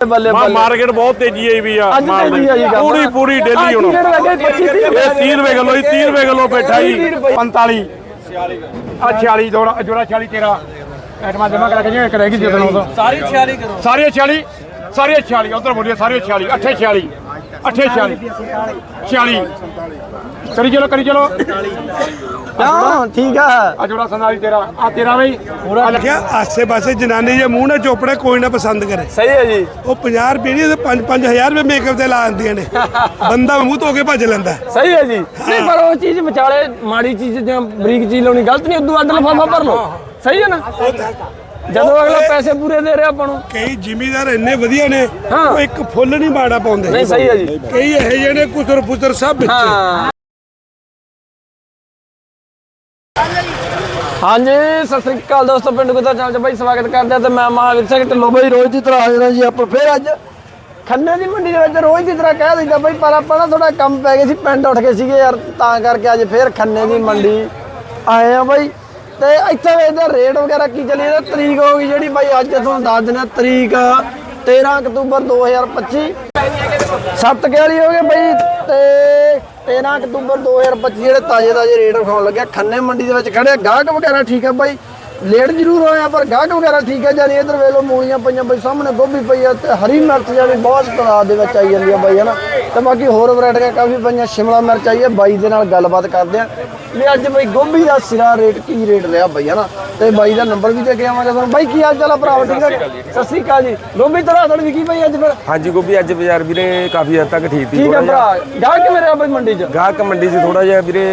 ਬੱਲੇ ਮਾਰਕੀਟ ਬਹੁਤ ਤੇਜ਼ੀ ਆਈ ਵੀ ਆ ਅੱਜ ਤੇਜ਼ੀ ਆ ਜੀ ਦੀ। ਕੰਮ। ਪੂਰੀ ਪੂਰੀ ਡੇਲੀ ਹੁਣ। ਆਹ ਕੀ ਰੇਟ ਲੱਗੇ 25 30 ਇਹ 30 ਰੁਪਏ ਕਿਲੋ ਜੀ 30 ਰੁਪਏ ਕਿਲੋ ਬੈਠਾ ਜੀ। 45 ਆ 46 ਜੋੜਾ ਜੋੜਾ 46 ਤੇਰਾ। ਐਟਮਾ ਜਮਾ ਕਰਾ ਕੇ ਜਿਵੇਂ ਕਰੇਗੀ ਜਦੋਂ ਉਦੋਂ। ਸਾਰੀ 46 ਕਰੋ। ਸਾਰੇ 46 ਸਾਰੇ 46 ਉਧਰ ਮੁੜੀਏ ਸਾਰੇ 46 ਅੱਠੇ 46 ਅੱਠੇ 46 46 ਕਰੀ ਚਲੋ ਕਰੀ ਚਲੋ। ਹਾਂ ਠੀਕ ਆ। ਆ ਜੋੜਾ ਸਨਾਲੀ ਤੇਰਾ ਆ ਤੇਰਾ ਬਈ। ਆ ਲਿਖਿਆ ਆਸੇ ਪਾਸੇ ਜਨਾਨੀ ਜੇ ਮੂੰਹ ਨਾਲ ਚੋਪੜੇ ਕੋਈ ਨਾ ਪਸੰਦ ਕਰੇ। ਸਹੀ ਹੈ ਜੀ। ਉਹ 50 ਰੁਪਏ ਨਹੀਂ ਤੇ 5 5000 ਰੁਪਏ ਮੇਕਅਪ ਤੇ ਲਾ ਦਿੰਦੀਆਂ ਨੇ। ਬੰਦਾ ਮੂੰਹ ਧੋ ਕੇ ਭੱਜ ਲੈਂਦਾ। ਸਹੀ ਹੈ ਜੀ। ਨਹੀਂ ਪਰ ਉਹ ਚੀਜ਼ ਵਿਚਾਲੇ ਮਾੜੀ ਚੀਜ਼ ਜਾਂ ਬਰੀਕ ਚੀਜ਼ ਲਾਉਣੀ ਗਲਤ ਨਹੀਂ ਉਦੋਂ ਅੱਡ ਲਫਾਫਾ ਭਰ ਲਓ। ਸਹੀ ਹੈ ਨਾ? ਜਦੋਂ ਅਗਲਾ ਪੈਸੇ ਪੂਰੇ ਦੇ ਰਿਹਾ ਆਪਾਂ ਨੂੰ। ਕਈ ਜ਼ਿਮੀਦਾਰ ਇੰਨੇ ਵਧੀਆ ਨੇ। ਉਹ ਇੱਕ ਫੁੱਲ ਨਹੀਂ ਮਾੜਾ ਪਾਉਂਦੇ। ਨਹੀਂ ਸਹੀ ਹੈ ਜੀ। ਕਈ ਇਹੋ ਜਿਹੇ ਨੇ ਕੁਤਰ ਪੁੱਤਰ ਸਭ ਵਿੱਚ। ਹਾਂ। ਹਾਂਜੀ ਸਤਿ ਸ੍ਰੀ ਅਕਾਲ ਦੋਸਤੋ ਪਿੰਡ ਗੁੱਦਾ ਚੈਨਲ 'ਚ ਬਾਈ ਸਵਾਗਤ ਕਰਦੇ ਆ ਤੇ ਮੈਂ ਮਹਾਵੀਰ ਸਿੰਘ ਢਿੱਲੋਂ। ਬਾਈ ਰੋਜ਼ ਦੀ ਤਰ੍ਹਾਂ ਹਾਜ਼ਰ ਹਾਂ ਜੀ ਆਪਾਂ ਫੇਰ ਅੱਜ। ਖੰਨੇ ਦੀ ਮੰਡੀ ਦੇ ਵਿੱਚ ਰੋਜ਼ ਦੀ ਤਰ੍ਹਾਂ ਕਹਿ ਦਿੰਦਾ ਬਾਈ ਪਰ ਆਪਾਂ ਨਾ ਥੋੜਾ ਕੰਮ ਪੈ ਗਿਆ ਸੀ ਪਿੰਡ ਉੱਠ ਗਏ ਸੀਗੇ ਯਾਰ ਤਾਂ ਕਰਕੇ ਅੱਜ ਫੇਰ ਖੰਨੇ ਦੀ ਮੰਡੀ ਆਏ ਆ ਬਾਈ। ਤੇ ਇੱਥੇ ਇਹਦਾ ਰੇਟ ਵਗੈਰਾ ਕੀ ਚੱਲੀ ਇਹਦਾ ਤਰੀਕ ਹੋ ਗਈ ਜਿਹੜੀ ਬਾਈ ਅੱਜ ਤੁਹਾਨੂੰ ਦੱਸ ਦਿੰਦੇ ਤਰੀਕ 13 ਅਕਤੂਬਰ 2025 ਸੱਤ ਗੈਲੀ ਹੋ ਗਏ ਬਈ ਤੇ 13 ਅਕਤੂਬਰ 2025 ਜਿਹੜੇ ਤਾਜ਼ੇ ਤਾਜ਼ੇ ਰੇਟ ਵਿਖਾਉਣ ਲੱਗਿਆ ਖੰਨੇ ਮੰਡੀ ਦੇ ਵਿੱਚ ਖੜੇ ਗਾਹਕ ਵਗੈਰਾ ਠੀਕ ਹੈ ਬਾਈ? ਲੇਟ ਜ਼ਰੂਰ ਹੋਇਆ ਪਰ ਗਾਹਕ ਵਗੈਰਾ ਠੀਕ ਹੈ ਜਾਨੀ ਇਧਰ ਵੇਲੋ ਮੂਲੀਆਂ ਪਈਆਂ ਬਈ ਸਾਹਮਣੇ ਗੋਭੀ ਪਈ ਆ ਤੇ ਹਰੀ ਮਿਰਚ ਜਿਹੜੀ ਬਹੁਤ ਤਾਦਾਦ ਦੇ ਵਿੱਚ ਆਈ ਜਾਂਦੀ ਆ ਬਾਈ ਹਨਾ ਤੇ ਬਾਕੀ ਹੋਰ ਵੈਰਾਈਟੀਆਂ ਕਾਫੀ ਪਈਆਂ ਸ਼ਿਮਲਾ ਮਿਰਚ ਆਈ ਹੈ ਬਾਈ ਦੇ ਨਾਲ ਗੱਲਬਾਤ ਕਰਦੇ ਆ ਵੀ ਅੱਜ ਬਈ ਗੋਭੀ ਦਾ ਸਿਰਾ ਰੇਟ ਕੀ ਰੇਟ ਰਿਹਾ ਬਾਈ ਹਨਾ ਤੇ ਬਾਈ ਦਾ ਨੰਬਰ ਵੀ ਦੇ ਕੇ ਆਵਾਂਗੇ ਤੁਹਾਨੂੰ। ਬਾਈ ਕੀ ਹਾਲ ਚਾਲ ਆ ਭਰਾਵਾ ਠੀਕ ਹੈ ਸਤਿ ਸ੍ਰੀ ਅਕਾਲ ਜੀ। ਗੋਭੀ ਤਰਾ ਥੋੜੀ ਵਿਕੀ ਬਾਈ ਅੱਜ ਫਿਰ? ਹਾਂਜੀ ਗੋਭੀ ਅੱਜ ਬਾਜ਼ਾਰ ਵੀਰੇ ਕਾਫੀ ਹੱਦ ਤੱਕ ਠੀਕ ਸੀ ਠੀਕ ਹੈ ਭਰਾ। ਗਾਹਕ ਰਿਹਾ ਬਾਈ ਮੰਡੀ 'ਚ? ਗਾਹਕ ਮੰਡੀ 'ਚ ਥੋੜਾ ਜਿਹਾ ਵੀਰੇ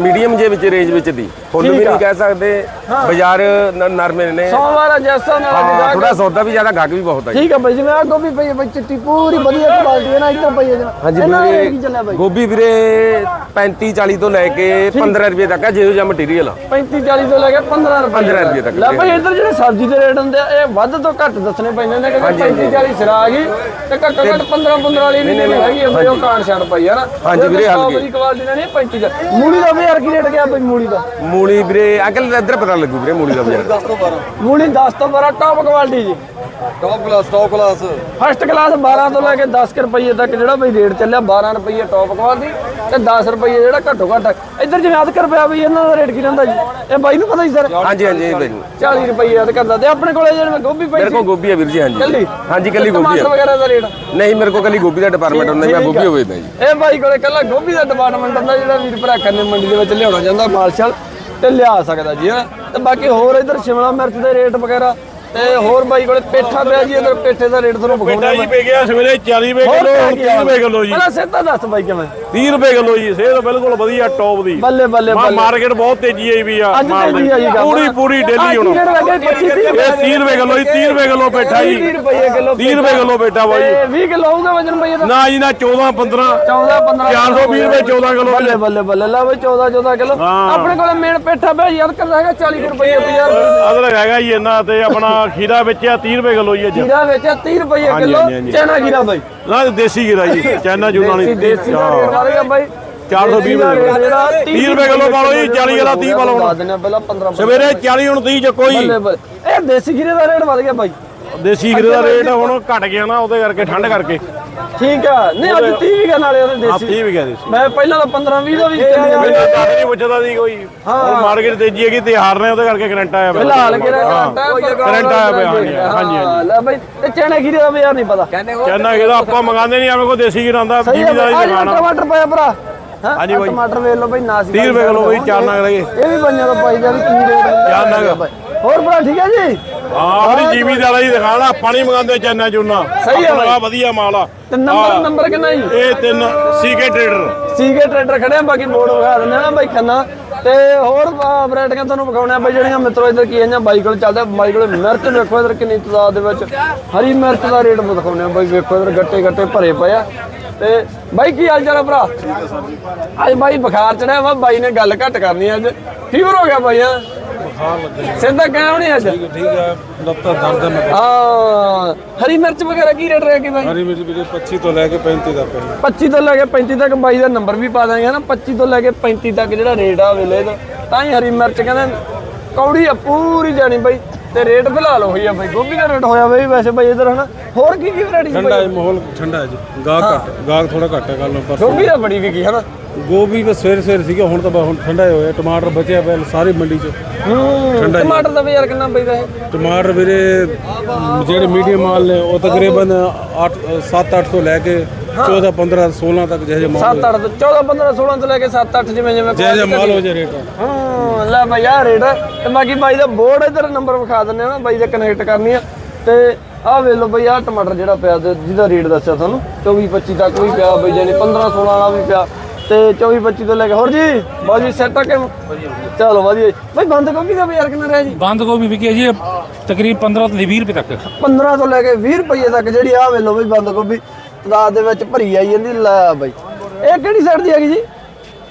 ਮੀਡੀਅਮ ਜੇ ਵਿੱਚ ਰੇਂਜ ਵਿੱਚ ਦੀ। ਫੁੱਲ ਵੀ ਆ। ਨਹੀਂ ਕਹਿ ਸਕਦੇ। ਬਾਜ਼ਾਰ ਨ- ਨਰਮੇ ਨੇ ਸੋਮਵਾਰ ਜੈਸਾ ਨਾਲ ਹਾਂ ਗਾਹਕ ਥੋੜਾ ਸੌਦਾ ਵੀ ਜ਼ਿਆਦਾ ਗਾਹਕ ਵੀ ਬਹੁਤ ਆ ਜੀ। ਠੀਕ ਹੈ ਬਾਈ ਜਿਵੇਂ ਆ ਗੋਭੀ ਪਈ ਹੈ ਬਾਈ ਚਿੱਟੀ ਪੂਰੀ ਵਧੀਆ ਕੁਆਲਿਟੀ ਹੈ ਨਾ ਇੱਧਰ ਪਈ ਹੈ ਜਿਵੇਂ। ਹਾਂਜੀ ਕੀ ਚੱਲਿਆ ਵੀਰੇ ਬਾਈ? ਗੋਭੀ ਵੀਰੇ 35 40 ਤੋਂ ਲੈ ਕੇ 15 ਰੁਪਏ ਤੱਕ ਆ ਜਿਹੋ ਜਿਹਾ ਮਟੀਰੀਅਲ ਆ। 35 40 ਤੋਂ ਲੈ ਕੇ 15 ਰੁਪਏ 15 ਰੁਪਏ ਤੱਕ। ਲੈ ਬਾਈ ਇੱਧਰ ਜਿਹੜੇ ਸਬਜ਼ੀ ਦੇ ਰੇਟ ਹੁੰਦੇ ਆ ਇਹ ਵੱਧ ਤੋਂ ਘੱਟ ਦੱਸਣੇ ਪੈਂਦੇ ਨੇ ਕਿਉਂਕਿ 35 40 ਸਿਰਾ ਆ ਗਈ ਤੇ ਘੱਟੋ ਘੱਟ 15 15 ਵਾਲੀ ਨਹੀਂ ਨਹੀਂ ਹੈਗੀ ਬਈ ਉਹ ਕਾਣ ਛੱਡ ਪਈ ਹੈ ਨਾ। ਹਾਂਜੀ ਵੀਰੇ, ਹਲਕੀ। ਕੁਆਲਿਟੀ ਨਾਲ ਨਹੀਂ 35 ਦਾ। ਮੂਲੀ ਦਾ ਵੀ ਯਾਰ ਕੀ ਰੇਟ ਗਿਆ ਬਾਈ ਮੂਲੀ ਦਾ? ਮੂਲੀ ਵੀਰੇ ਅੰਕਲ ਇੱਧਰ ਪਤਾ ਲੱਗੂ ਵੀਰੇ ਮੂਲੀ ਦਾ ਬਾਜ਼ਾਰ। ਮੂਲੀ 10 ਤੋਂ 12 ਟੌਪ ਕੁਆਲਿਟੀ ਜੀ। Top class top class first class 12 ਤੋਂ ਲੈ ਕੇ 10 ਕੁ ਰੁਪਏ ਤੱਕ ਜਿਹੜਾ ਬਈ ਰੇਟ ਚੱਲਿਆ 12 ਰੁਪਏ ਟੌਪ ਕੁਆਲਿਟੀ ਤੇ 10 ਰੁਪਏ ਜਿਹੜਾ ਘੱਟੋ ਘੱਟ। ਇੱਧਰ ਜਿਵੇਂ ਅਧ ਰੁਪਿਆ ਬਈ ਇਹਨਾਂ ਦਾ ਰੇਟ ਕੀ ਰਹਿੰਦਾ ਜੀ? ਇਹ ਬਾਈ ਨੂੰ ਪਤਾ ਹੀ ਸਰ ਹਾਂਜੀ ਹਾਂਜੀ ਵੀਰੇ 40 ਰੁਪਏ ਅਧ ਕਰਦਾ ਤੇ ਆਪਣੇ ਕੋਲੇ ਜਿਹੜੇ ਗੋਭੀ ਪਈ ਮੇਰੇ ਕੋਲ ਗੋਭੀ ਆ ਵੀਰ ਜੀ ਹਾਂਜੀ। ਕੱਲੀ? ਹਾਂਜੀ ਕੱਲੀ ਗੋਭੀ ਵਗੈਰਾ ਦਾ ਰੇਟ ਨਹੀਂ ਮੇਰੇ ਕੋਲ ਕੱਲੀ ਗੋਭੀ ਦਾ ਡਿਪਾਰਟਮੈਂਟ ਹੁੰਦਾ ਜੀ, ਮੈਂ ਗੋਭੀ ਹੋਵੇ ਤਾਂ ਜੀ। ਇਹ ਬਾਈ ਕੋਲੇ ਕੱਲਾ ਗੋਭੀ ਦਾ ਡਿਪਾਰਟਮੈਂਟ ਹੁੰਦਾ ਜਿਹੜਾ ਵੀਰ ਭਰਾ ਕੰਨੇ ਮੰਡੀ ਦੇ ਵਿੱਚ ਲਿਆਉਣਾ ਚਾਹੁੰਦਾ ਮਾਲਸ਼ਲ ਤੇ ਲਿਆ ਸਕਦਾ ਜੀ ਹਾਂ। ਤੇ ਬਾਕੀ ਹੋਰ ਇਧਰ ਸ਼ਿਮਲਾ ਮਿਰਚ ਦੇ ਰੇਟ ਵਗੈਰਾ ਤੇ ਹੋਰ ਬਾਈ ਕੋਲੇ ਪੇਠਾ ਪਿਆ ਜੀ ਇਧਰ ਪੇਠੇ ਦਾ ਰੇਟ ਤੁਹਾਨੂੰ ਵਿਖਾਉਣਾ ਬੇਟਾ ਜੀ ਪੈ ਗਿਆ ਸਵੇਰੇ 40 ਰੁਪਏ ਕਿਲੋ ਪੈ 30 ਗਿਆ। ਰੁਪਏ ਕਿਲੋ ਜੀ। ਪਹਿਲਾਂ ਸਿੱਧਾ ਦੱਸ ਬਾਈ ਕਿਵੇਂ? 30 ਰੁਪਏ ਕਿਲੋ ਜੀ ਸੇਧ ਬਿਲਕੁਲ ਵਧੀਆ ਟੌਪ ਦੀ। ਬੱਲੇ ਬੱਲੇ ਬੱਲੇ। ਮਾਰਕੀਟ ਬਹੁਤ ਤੇਜ਼ੀ ਆਈ ਵੀ ਆ ਅੱਜ ਤੇਜ਼ੀ ਆ ਜੀ ਦੀ। ਕੰਮ ਪੂਰੀ ਪੂਰੀ ਡੇਲੀ ਹੁਣ। ਰੇਟ ਲੱਗੇ? 25 30 ਇਹ 30 ਰੁਪਏ ਕਿਲੋ ਜੀ 30 ਰੁਪਏ ਕਿਲੋ ਬੈਠਾ ਜੀ। 30 ਰੁਪਏ ਕਿਲੋ 30 ਰੁਪਏ ਕਿਲੋ ਬੈਠਾ ਬਾਈ। 20 ਕਿਲੋ ਹੋਊਗਾ ਵਜਨ ਬਈ ਇਹਦਾ? ਨਾ ਜੀ ਨਾ 14 15 14 15 420 ਰੁਪਏ 14 ਕਿਲੋ ਬੱਲੇ ਬੱਲੇ ਬੱਲੇ। ਲੈ ਬਈ 14 14 ਕਿਲੋ। ਆਪਣੇ ਕੋਲੇ ਮੇਨ ਪੇਠਾ ਪਿਆ ਯਾਰ ਕਰਦਾ ਹੈਗਾ 40 ਰੁਪਏ ਤੇ ਯਾਰ ਅਦਰਕ ਹੈਗਾ ਜੀ ਇਹਨਾਂ ਤੇ ਆਪਣਾ ਖੀਰਾ ਵਿੱਚ ਆ 30 ਰੁਪਏ ਕਿਲੋ ਜੀ ਅੱਜ। ਜੀਰਾ ਵਿੱਚ 30 ਰੁਪਏ ਹਾਂਜੀ, ਕਿਲੋ ਹਾਂਜੀ, ਹਾਂਜੀ। ਚੈਨਾ ਜੀਰਾ ਬਾਈ। ਨਾ ਦੇਸੀ ਖੀਰਾ ਜੀ ਚਾਈਨਾ ਜੂਨਾ ਦੇਸੀ ਨਹੀਂ ਦੇਸੀ ਦਾ ਰੇਟ ਆ ਰਿਹਾ ਬਾਈ 420 ਦੇਸੀ ਦਾ ਰੇਟ ਜਿਹੜਾ 30 ਰੁਪਏ ਕਿਲੋ ਪਾ ਲਓ ਜੀ 40 ਵਾਲਾ 30 ਪਾ ਲਓ ਹੁਣ। ਦੱਸ ਦਿੰਦੇ ਆ ਪਹਿਲਾਂ 15 ਸਵੇਰੇ 40 ਹੁਣ 30 ਚੱਕੋ ਜੀ ਬੱਲੇ ਬੱਲੇ। ਇਹ ਦੇਸੀ ਖੀਰੇ ਦਾ ਰੇਟ ਵਧ ਗਿਆ ਬਾਈ। ਦੇਸੀ ਖੀਰੇ ਦਾ ਰੇਟ ਹੁਣ ਘਟ ਗਿਆ ਨਾ ਉਹਦੇ ਕਰਕੇ ਠੰਡ ਕਰਕੇ। ਠੀਕ ਆ। ਨਹੀਂ ਅੱਜ 30 ਵੀ ਗਿਆ ਨਾਲੇ ਉਹਦੇ ਆ ਦੇਸੀ 30 ਵੀ ਗਿਆ ਦੇਸੀ। ਮੈਂ ਪਹਿਲਾਂ ਤਾਂ 15 20 ਦਾ ਵੀ ਚੱਲੀ ਮੈਨੂੰ ਜਾਂਦਾ ਤਾਂ ਨਹੀਂ ਪੁੱਛਦਾ ਸੀ ਕੋਈ। ਹੁਣ ਮਾਰਕੀਟ ਤੇਜ਼ੀ ਹੈਗੀ ਤੇ ਹਾਰ ਨੇ ਉਹਦੇ ਕਰਕੇ ਕਰੰਟ ਆਇਆ ਪਿਆ। ਫਿਲਹਾਲ ਕਿਹੜਾ ਹਾਂ। ਕਰੰਟ ਕਰੰਟ ਆਇਆ ਪਿਆ, ਹਾਂਜੀ, ਹਾਂਜੀ, ਹਾਂਜੀ। ਲੈ ਬਾਈ ਤੇ ਚੈਨਾ ਖੀਰੇ ਦਾ ਯਾਰ ਨਹੀਂ ਪਤਾ। ਚਾਈਨਾ ਕਿਹਦਾ ਆਪਾਂ ਮੰਗਾਉਂਦੇ ਨਹੀਂ ਆਵੇਂ ਕੋ ਦੇਸੀ ਖੀਰਾ ਆਂਦਾ ਜੀਵੀ ਦਾ ਹੀ ਦੁਕਾਨ ਟਮਾਟਰ ਪਿਆ ਭਰਾ। ਹਾਂ ਹਾਂਜੀ ਬਾਈ। ਟਮਾਟਰ ਵੇਚ ਲਓ ਬਾਈ ਨਾਸੀ 30 ਰੁਪਏ ਕਿਲੋ ਬਈ ਚਾਰ ਨਗ ਲਗੇ ਇਹ ਵੀ ਪੰਜਾਂ ਦਾ ਪਾਈ ਜਾਂਦੀ ਕੀ ਰੇਟ ਹੈ? ਚਾਰ ਨਗ। ਹੋਰ ਭਰਾ ਠੀਕ ਹੈ ਜੀ? ਆਪਣੀ ਜੀਵੀ ਦਾ ਹੀ ਆ ਪਾਣੀ ਮੰਗਾਉਂਦੇ ਚਾਈਨਾ ਚੂਨਾ। ਸਹੀ ਬਾਈ। ਆਹ ਵਧੀਆ ਮਾਲ ਆ। ਤੇ ਨੰਬਰ ਨੰਬਰ ਕਿੰਨਾ ਜੀ? ਇਹ ਤਿੰਨ ਸੀਕੇ ਟ੍ਰੇਡਰ। ਸੀਗੇ ਟਰੈਕਟਰ ਖੜੇ ਆ ਬਾਕੀ ਬੋਰਡ ਵਿਖਾ ਦਿੰਦੇ ਆ ਨਾ ਬਾਈ ਖੰਨਾ। ਤੇ ਹੋਰ ਵੈਰਾਈਟੀਆਂ ਤੁਹਾਨੂੰ ਵਿਖਾਉਣੇ ਆ ਬਾਈ ਜਿਹੜੀਆਂ ਮਿੱਤਰੋ ਇਧਰ ਕੀ ਆਈਆਂ ਬਾਈ ਕੋਲ ਚੱਲਦਾ ਬਾਈ ਕੋਲ ਮਿਰਚ ਵੇਖੋ ਇਧਰ ਕਿੰਨੀ ਤਦਾਦ ਦੇ ਵਿੱਚ। ਹਰੀ ਮਿਰਚ ਦਾ ਰੇਟ ਦਿਖਾਉਣੇ ਆ ਬਾਈ ਵੇਖੋ ਇਧਰ ਗੱਟੇ ਗੱਟੇ ਭਰੇ ਪਏ ਆ। ਤੇ ਬਾਈ ਕੀ ਹਾਲ ਚਾਲ ਆ ਭਰਾ? ਅੱਜ ਬਾਈ ਬੁਖਾਰ ਚੜਿਆ ਵਾ ਬਾਈ ਨੇ ਗੱਲ ਘੱਟ ਕਰਨੀ ਆ ਅੱਜ। ਫੀਵਰ ਹੋ ਗਿਆ ਬਾਈ ਆ ਸਿੱਧਾ ਕਹਿਣਾ ਨਹੀਂ ਅੱਜ? ਠੀਕ ਹੈ ਲੱਤਾਂ ਦਰਦ ਨੇ ਹਾਂ ਹਰੀ ਮਿਰਚ ਵਗੈਰਾ ਕੀ ਰੇਟ ਰਿਹਾ ਕਿ ਬਾਈ? ਹਰੀ ਮਿਰਚ ਵੀਰੇ 25 ਤੋਂ ਲੈ ਕੇ 35 ਤੱਕ ਹੈ। 25 ਤੋਂ ਲੈ ਕੇ 35 ਤੱਕ ਬਾਈ ਦਾ ਨੰਬਰ ਵੀ ਪਾ ਦਾਂਗੇ ਨਾ 25 ਤੋਂ ਲੈ ਕੇ 35 ਤੱਕ ਜਿਹੜਾ ਰੇਟ ਆ ਵੇਲੇ ਦਾ ਤਾਂ ਹੀ ਹਰੀ ਮਿਰਚ ਕਹਿੰਦੇ ਕੌੜੀ ਆ ਪੂਰੀ ਜਾਣੀ ਬਾਈ। ਤੇ ਰੇਟ ਫਿਲਹਾਲ ਉਹੀ ਆ ਬਾਈ ਗੋਭੀ ਦਾ ਰੇਟ ਹੋਇਆ ਬਾਈ ਵੈਸੇ ਬਾਈ ਇਧਰ ਹਨਾ। ਹੋਰ ਕੀ ਕੀ ਵੈਰਾਈਟੀ ਠੰਡਾ ਹੈ ਮਾਹੌਲ ਠੰਡਾ ਹੈ ਜੀ। ਗਾਹਕ ਘੱਟ ਗਾਹਕ ਥੋੜਾ ਘੱਟ ਹੈ ਕੱਲ ਨੂੰ ਪਰਸੋਂ। ਗੋਭੀ ਦਾ ਬੜੀ ਵਿਕੀ ਹਨਾ। ਗੋਭੀ ਵੀ ਸਵੇਰ ਸਵੇਰ ਸੀਗਾ ਹੁਣ ਤਾਂ ਬਸ ਹੁਣ ਠੰਡਾ ਹੋਇਆ। ਟਮਾਟਰ ਬਚਿਆ ਪਿਆ ਸਾਰੀ ਮੰਡੀ 'ਚ। ਹੂੰ ਟਮਾਟਰ ਦਾ ਯਾਰ ਕਿੰਨਾ ਪੈਦਾ ਹੈ ਟਮਾਟਰ ਵੀਰੇ ਜਿਹੜੇ ਮੀਡੀਅਮ ਮਾਲ ਨੇ ਉਹ ਤਕਰੀਬਨ 8 7-8 ਤੋਂ ਲੈ ਕੇ 14 15 16 ਤੱਕ ਜਿਹੇ ਮਾਲ 7 8 14 15 16 ਤੋਂ ਲੈ ਕੇ 7 8 ਜਿਵੇਂ ਜਿਵੇਂ ਜਿਹੇ ਮਾਲ ਹੋ ਜੇ ਰੇਟ। ਹੈ। ਹਾਂ ਲੈ ਬਾਈ ਆ ਰੇਟ ਤੇ ਬਾਕੀ ਬਾਈ ਦਾ ਬੋਰਡ ਇਧਰ ਨੰਬਰ ਵਿਖਾ ਦਿੰਦੇ ਆ ਨਾ ਬਾਈ ਦੇ ਕਨੈਕਟ ਕਰਨੀ ਆ। ਤੇ ਆਹ ਵੇਖ ਲਓ ਬਾਈ ਆਹ ਟਮਾਟਰ ਜਿਹੜਾ ਪਿਆ ਤੇ ਜਿਹਦਾ ਰੇਟ ਦੱਸਿਆ ਤੁਹਾਨੂੰ 24 25 ਤੱਕ ਵੀ ਪਿਆ ਬਾਈ ਜਾਨੀ 15 16 ਵਾਲਾ ਵੀ ਪਿਆ। ਤੇ 24 25 ਤੋਂ ਲੈ ਕੇ ਹੋਰ ਜੀ ਬਾਜੀ ਸੈੱਟ ਆ ਕਿ ਚਲੋ ਵਧੀਆ ਜੀ। ਬਾਈ ਬੰਦ ਗੋਭੀ ਦਾ ਬਾਜ਼ਾਰ ਕਿੰਨਾ ਰਿਹਾ ਜੀ? ਬੰਦ ਗੋਭੀ ਵਿਕੀ ਹੈ ਜੀ ਤਕਰੀਬ 15 ਤੋਂ 20 ਰੁਪਏ ਤੱਕ। 15 ਤੋਂ ਲੈ ਕੇ 20 ਰੁਪਏ ਤੱਕ ਜਿਹੜੀ ਆ ਵੇਖ ਲਓ ਬਾਈ ਬੰਦ ਗੋਭੀ ਤਦਾਦ ਦੇ ਵਿੱਚ ਭਰੀ ਆਈ ਜਾਂਦੀ ਲੈ ਬਾਈ। ਇਹ ਕਿਹੜੀ ਸਾਈਡ ਦੀ ਹੈਗੀ ਜੀ?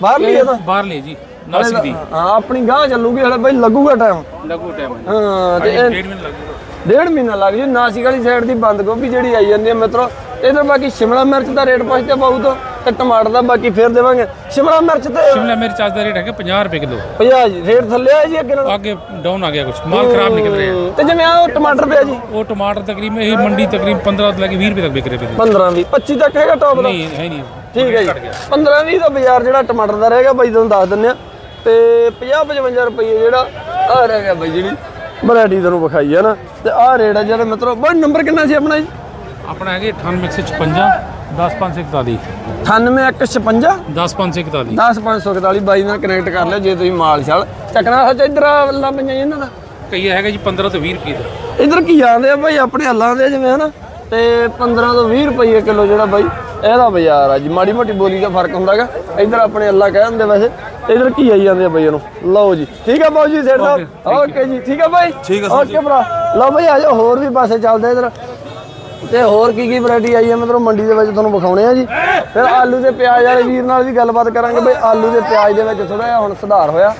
ਬਾਹਰਲੀ ਹੈ ਤਾਂ? ਬਾਹਰ ਲਈ ਜੀ। ਨਾਸਿਕ ਦੀ ਹਾਂ ਆਪਣੀ ਗਾਂ ਚੱਲੂਗੀ ਹਲੇ ਬਾਈ ਲੱਗੂਗਾ ਟਾਈਮ ਲੱਗੂ ਟਾਈਮ ਹਾਂ ਤੇ ਇਹ ਡੇਢ ਮਹੀਨਾ ਲੱਗੂਗਾ ਡੇਢ ਮਹੀਨਾ ਲੱਗ ਜੂ ਨਾਸਿਕ ਵਾਲੀ ਸਾਈਡ ਦੀ ਬੰਦ ਗੋਭੀ ਜਿਹੜੀ ਆਈ ਜਾਂਦੀ ਹੈ ਮਿੱਤਰੋ ਇਧਰ ਬਾਕੀ ਸ਼ਿਮਲਾ ਮਿਰਚ ਦਾ ਰੇਟ ਪੁੱਛਦੇ ਪਾਉ ਤੋਂ ਟਮਾਟਰ ਦਾ ਬਾਕੀ ਫੇਰ ਦੇਵਾਂਗੇ। ਸ਼ਿਮਲਾ ਮਿਰਚ ਤੇ ਸ਼ਿਮਲਾ ਮਿਰਚ ਅੱਜ ਦਾ ਰੇਟ ਹੈਗਾ 50 ਰੁਪਏ ਕਿਲੋ। 50 ਜੀ ਰੇਟ ਥੱਲੇ ਆ ਜੀ ਅੱਗੇ ਨਾਲ? ਅੱਗੇ ਡਾਊਨ ਆ ਗਿਆ ਕੁਝ ਮਾਲ ਖਰਾਬ ਨਿਕਲ ਰਿਹਾ। ਤੇ ਜਿਵੇਂ ਆ ਉਹ ਟਮਾਟਰ ਪਿਆ ਜੀ। ਉਹ ਟਮਾਟਰ ਤਕਰੀਬਨ ਇਹ ਮੰਡੀ ਤਕਰੀਬਨ 15 ਤੋਂ ਲੈ ਕੇ 20 ਰੁਪਏ ਤੱਕ ਵਿਕ ਰਹੇ ਪਏ 15 20 25 ਤੱਕ ਹੈਗਾ ਟੌਪ ਦਾ? ਨਹੀਂ ਹੈ ਨਹੀਂ। ਠੀਕ ਹੈ ਜੀ। 15 20 ਦਾ ਬਾਜ਼ਾਰ ਜਿਹੜਾ ਟਮਾਟਰ ਦਾ ਰਹੇਗਾ ਬਾਈ ਤੁਹਾਨੂੰ ਦੱਸ ਦਿੰਨੇ ਆ ਤੇ 50 55 ਰੁਪਏ ਜਿਹੜਾ ਆ ਰਹਿ ਗਿਆ ਬਾਈ ਜਿਹੜੀ ਵੈਰਾਈਟੀ ਤੁਹਾਨੂੰ ਵਿਖਾਈ ਹੈ ਨਾ। ਤੇ ਆਹ ਰੇਟ ਹੈ ਜਿਹੜਾ ਮਿੱਤਰੋ ਬਾਈ ਨੰਬਰ ਕਿੰਨਾ ਸੀ ਆਪਣਾ ਜੀ? ਆਪਣਾ ਹੈਗੇ 9856 10541 9856 10541 10541 ਬਾਈ ਨਾਲ ਕਨੈਕਟ ਕਰ ਲਿਓ ਜੇ ਤੁਸੀਂ ਮਾਲ ਛਾਲ। ਚੱਕਣਾ ਸੱਚ ਇਧਰ ਪਈਆਂ ਇਹਨਾਂ ਦਾ। ਕਈ ਹੈਗਾ ਜੀ 15 ਤੋਂ 20 ਰੁਪਏ ਦਾ। ਇਧਰ ਕੀ ਆਂਦੇ ਆ ਬਾਈ ਆਪਣੇ ਹੱਲਾਂ ਦੇ ਜਿਵੇਂ ਹਨਾ। ਤੇ 15 ਤੋਂ 20 ਰੁਪਏ ਕਿਲੋ ਜਿਹੜਾ ਬਾਈ ਇਹਦਾ ਬਾਜ਼ਾਰ ਆ ਜੀ। ਮਾੜੀ ਮੋਟੀ ਬੋਲੀ ਦਾ ਫ਼ਰਕ ਹੁੰਦਾਗਾ ਇਧਰ ਆਪਣੇ ਅੱਲਾ ਕਹਿ ਦਿੰਦੇ ਵੈਸੇ। ਤੇ ਇਧਰ ਕੀ ਆਈ ਜਾਂਦੇ ਆ ਬਾਈ ਇਹਨੂੰ? ਲਓ ਜੀ। ਠੀਕ ਆ ਬਾਊ ਜੀ ਸੇਠ ਸਾਹਿਬ? ਓਕੇ ਜੀ। ਠੀਕ ਆ ਬਾਈ? ਠੀਕ ਆ ਓਕੇ ਭਰਾ। ਲਓ ਬਾਈ ਆ ਜਾਓ ਹੋਰ ਵੀ ਪਾਸੇ ਚੱਲਦੇ ਇਧਰ। ਤੇ ਹੋਰ ਕੀ ਕੀ ਵੈਰਾਈਟੀ ਆਈ ਹੈ ਮਤਲਬ ਮੰਡੀ ਦੇ ਵਿੱਚ ਤੁਹਾਨੂੰ ਵਿਖਾਉਣੇ ਆ ਜੀ। ਫਿਰ ਆਲੂ ਤੇ ਪਿਆਜ਼ ਵਾਲੇ ਵੀਰ ਨਾਲ ਵੀ ਗੱਲਬਾਤ ਕਰਾਂਗੇ ਬਈ। ਆਲੂ ਤੇ ਪਿਆਜ਼ ਦੇ ਵਿੱਚ ਥੋੜਾ ਜਿਹਾ ਹੁਣ ਸੁਧਾਰ ਹੋਇਆ।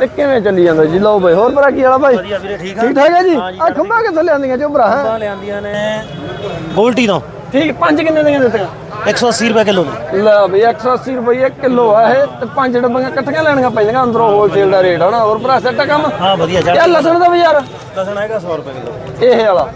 ਤੇ ਕਿਵੇਂ ਚੱਲੀ ਜਾਂਦਾ ਜੀ? ਲਓ ਬਈ ਹੋਰ ਭਰਾ ਕੀ ਵਾਲਾ ਭਾਈ ਠੀਕ ਠਾਕ ਹੈ ਜੀ ਆ ਖੰਭਾ ਕਿੱਥੋਂ ਲਿਆਂਦੀਆਂ ਜੋ ਭਰਾ ਹੈ? ਲਿਆਂਦੀਆਂ ਨੇ। ਗੋਲਟੀ ਤੋਂ? ਠੀਕ ਪੰਜ ਕਿੰਨੇ ਦੀਆਂ ਦਿੱਤੀਆਂ? 180 ਰੁਪਏ ਕਿਲੋ ਨੇ ਲੈ ਬਈ 180 ਰੁਪਏ ਕਿਲੋ ਆ ਇਹ ਤੇ ਪੰਜ ਡੱਬੀਆਂ ਇਕੱਠੀਆਂ ਲੈਣੀਆਂ ਪੈਂਦੀਆਂ ਅੰਦਰੋਂ ਹੋਲਸੇਲ ਦਾ ਰੇਟ ਹਨਾ ਹੋਰ ਭਰਾ ਸੈੱਟ ਆ ਕੰਮ? ਹਾਂ ਵਧੀਆ ਚੱਲ। ਇਹ ਲਸਣ ਦਾ ਬਾਜ਼ਾਰ ਲਸਣ ਹੈਗਾ 100 ਰੁਪਏ ਕਿਲੋ। ਇਹ ਵਾਲਾ।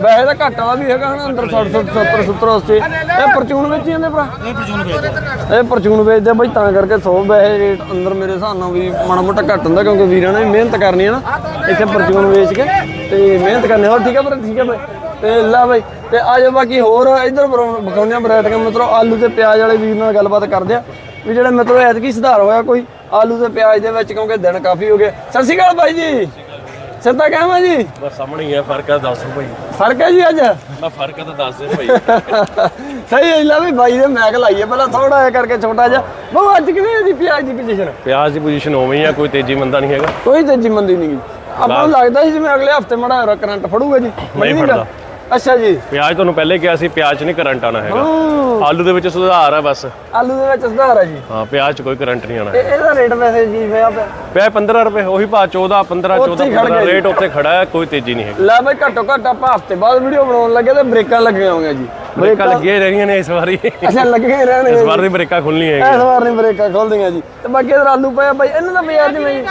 ਵੈਸੇ ਤਾਂ ਘੱਟ ਵਾਲਾ ਵੀ ਹੈਗਾ ਹਨਾ ਅੰਦਰ 60 70 70 80 ਇਹ ਪਰਚੂਨ ਵਿੱਚ ਹੀ ਜਾਂਦੇ ਭਰਾ? ਇਹ ਪਰਚੂਨ ਵੇਚਦੇ। ਇਹ ਪਰਚੂਨ ਵੇਚਦੇ ਬਈ ਤਾਂ ਕਰਕੇ 100 ਵੈਸੇ ਰੇਟ ਅੰਦਰ ਮੇਰੇ ਹਿਸਾਬ ਨਾਲ ਵੀ ਮਾੜਾ ਮੋਟਾ ਘੱਟ ਹੁੰਦਾ ਕਿਉਂਕਿ ਵੀਰਾਂ ਨੇ ਮਿਹਨਤ ਕਰਨੀ ਹੈ ਨਾ ਇੱਥੇ ਪਰਚੂਨ ਵੇਚ ਕੇ ਤੇ ਮਿਹਨਤ ਕਰਨੀ ਹੋਰ ਠੀਕ ਹੈ ਪਰ ਠੀਕ ਹੈ ਬਈ ਤੇ ਲੈ ਬਈ ਤੇ ਆ ਜਾ ਬਾਕੀ ਹੋਰ ਇਧਰ ਵਿਖਾਉਂਦੇ ਆ ਵੈਰਾਈਟੀਆਂ ਮਤਲਬ ਆਲੂ ਤੇ ਪਿਆਜ਼ ਵਾਲੇ ਵੀਰ ਨਾਲ ਗੱਲਬਾਤ ਕਰਦੇ ਆ ਵੀ ਜਿਹੜੇ ਮਤਲਬ ਐਤਕੀ ਸੁਧਾਰ ਹੋਇਆ ਕੋਈ ਆਲੂ ਤੇ ਪਿਆਜ਼ ਦੇ ਵਿੱਚ ਕਿਉਂਕਿ ਦਿਨ ਕਾਫੀ ਹੋ ਗਏ। ਸਤਿ ਸ਼੍ਰੀ ਅਕਾਲ ਬਾਈ ਜੀ। ਸਿੱਧਾ ਕਹਿਮਾ ਜੀ। ਬਸ ਸਾਹਮਣੇ ਹੀ ਹੈ ਫ਼ਰਕ ਆ ਦੱਸੋ ਭਾਈ ਫ਼ਰਕ ਹੈ ਜੀ ਅੱਜ? ਮੈਂ ਫ਼ਰਕ ਤਾਂ ਦੱਸ ਦੇ ਭਾਈ ਸਹੀ ਹੈ ਲਾ ਵੀ ਬਾਈ ਦੇ ਮੈਕ ਲਾਈਏ ਪਹਿਲਾਂ ਥੋੜਾ ਜਿਹਾ ਕਰਕੇ ਛੋਟਾ ਜਿਹਾ। ਬਹੁ ਅੱਜ ਕਿਵੇਂ ਹੈ ਜੀ ਪਿਆਜ਼ ਦੀ ਪੋਜੀਸ਼ਨ ਪਿਆਜ਼ ਦੀ ਪੋਜੀਸ਼ਨ ਉਵੇਂ ਹੀ ਆ ਕੋਈ ਤੇਜ਼ੀ ਮੰਦਾ ਨਹੀਂ ਹੈਗਾ। ਕੋਈ ਤੇਜ਼ੀ ਮੰਦੀ ਨਹੀਂ ਆਪਾਂ ਨੂੰ ਲੱਗਦਾ ਸੀ ਜਿਵੇਂ ਅਗਲੇ ਹਫ਼ਤੇ ਮੜਾ ਕਰੰਟ ਫੜੂਗਾ ਜੀ। ਗੱਲ? ਫੜਦਾ। ਅੱਛਾ ਜੀ। ਪਿਆਜ਼ ਤੁਹਾਨੂੰ ਪਹਿਲੇ ਕਿਹਾ ਸੀ ਪਿਆਜ਼ 'ਚ ਨਹੀਂ ਕਰੰਟ ਆਣਾ ਹੈਗਾ। ਆਲੂ ਦੇ ਵਿੱਚ ਸੁਧਾਰ ਆ ਬਸ। ਆਲੂ ਦੇ ਵਿੱਚ ਸੁਧਾਰ ਹੈ ਜੀ। ਹਾਂ ਪਿਆਜ਼ 'ਚ ਕੋਈ ਕਰੰਟ ਨਹੀਂ ਆਣਾ ਤੇ ਇਹਦਾ ਰੇਟ ਵੈਸੇ ਜੀ ਪਿਆ। ਪਿਆ 15 ਰੁਪਏ ਉਹੀ ਭਾਅ 14 15 ਉੱਥੇ 14 ਹੀ ਖੜ 15 ਗਿਆ ਜੀ। ਰੇਟ ਉੱਤੇ ਖੜਾ ਹੈ ਕੋਈ ਤੇਜ਼ੀ ਨਹੀਂ ਹੈਗੀ। ਲੈ ਬਈ ਘੱਟੋ ਘੱਟ ਆਪਾਂ ਹਫ਼ਤੇ ਬਾਅਦ ਵੀਡੀਓ ਬਣਾਉਣ ਲੱਗੇ ਤੇ ਬ੍ਰੇਕਾਂ ਲੱਗੀਆਂ ਹੋਈਆਂ ਜੀ। ਬ੍ਰੇਕਾਂ ਲੱਗੀਆਂ ਰਹਿਣੀਆਂ ਨੇ ਇਸ ਵਾਰੀ। ਇਸ ਅੱਛਾ ਲੱਗੀਆਂ ਹੀ ਰਹਿਣਗੀਆਂ ਵਾਰ ਦੀ ਬ੍ਰੇਕਾਂ ਖੁੱਲਣੀਆਂ ਇਸ ਹੈਗੀਆਂ ਵਾਰ ਨਹੀਂ ਬ੍ਰੇਕਾਂ ਖੋਲਦੀਆਂ ਜੀ। ਤੇ ਬਾਕੀ ਇਧਰ ਆਲੂ ਪਿਆ ਬਾਈ ਇਹਨਾਂ ਦਾ ਬਾਜ਼ਾਰ ਜਿਵੇਂ ਜੀ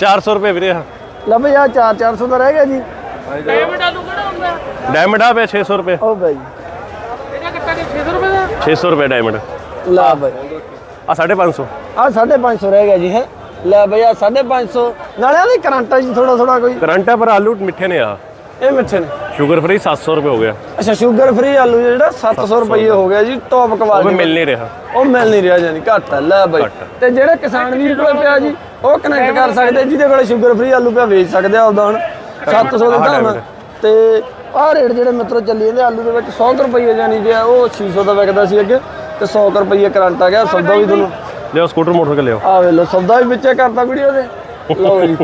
400 ਰੁਪਏ ਵੀਰੇ ਆ। ਲੈ ਬਈ ਆ 4 400 ਦਾ ਰਹਿ ਗਿਆ ਜੀ। ਡਾਇਮੰਡ ਆ ਪਿਆ 600 ਰੁਪਏ। ਉਹ ਬਾਈ। 600 ਰੁਪਏ ਡਾਇਮੰਡ। ਲੈ ਬਾਈ। ਆ 550 ਆ 550 ਰਹਿ ਗਿਆ ਜੀ ਹੈ। ਲੈ ਬਈ ਆ 550 ਨਾਲੇ ਆਦੀ ਕਰੰਟ ਜੀ ਥੋੜਾ ਥੋੜਾ ਕੋਈ। ਕਰੰਟ ਹੈ ਪਰ ਆਲੂ ਮਿੱਠੇ ਨੇ ਆ। ਇਹ ਮਿੱਠੇ ਨੇ। ਸ਼ੂਗਰ ਫ੍ਰੀ 700 ਰੁਪਏ ਹੋ ਗਿਆ। ਅੱਛਾ ਸ਼ੂਗਰ ਫ੍ਰੀ ਆਲੂ ਜਿਹੜਾ 700 ਰੁਪਏ ਹੋ ਗਿਆ ਜੀ ਟੌਪ ਉਹ ਕੁਆਲਿਟੀ ਮਿਲ ਨਹੀਂ ਰਿਹਾ। ਉਹ ਮਿਲ ਨਹੀਂ ਰਿਹਾ ਜਾਨੀ ਘੱਟ ਹੈ ਲੈ ਬਾਈ। ਤੇ ਜਿਹੜੇ ਕਿਸਾਨ ਵੀਰ ਕੋਲ ਪਿਆ ਜੀ ਉਹ ਕਨੈਕਟ ਕਰ ਸਕਦੇ ਜਿਹਦੇ ਕੋਲੇ ਸ਼ੂਗਰ ਫ੍ਰੀ ਆਲੂ ਪਿਆ ਵੇਚ ਸਕਦੇ ਆ ਉਹਦਾ ਹੁਣ। 700 ਦੇ ਨਾਲ। ਤੇ ਆਹ ਰੇਟ ਜਿਹੜੇ ਮਿੱਤਰੋ ਚੱਲੀ ਜਾਂਦੇ ਆਲੂ ਦੇ ਵਿੱਚ 100 ਕੁ ਰੁਪਏ ਜਾਨੀ ਜੇ ਉਹ 600 ਦਾ ਵਿਕਦਾ ਸੀ ਅੱਗੇ ਤੇ 100 ਕੁ ਰੁਪਏ ਕਰੰਟ ਆ ਗਿਆ ਸੌਦਾ ਵੀ ਤੁਹਾਨੂੰ ਲਿਓ ਸਕੂਟਰ ਮੋਟਰ ਲਿਓ। ਆ ਵੇ ਲੋ ਸੌਦਾ ਵੀ ਵਿੱਚੇ ਕਰਤਾ ਵੀਡੀਓ ਦੇ ਲਓ ਜੀ।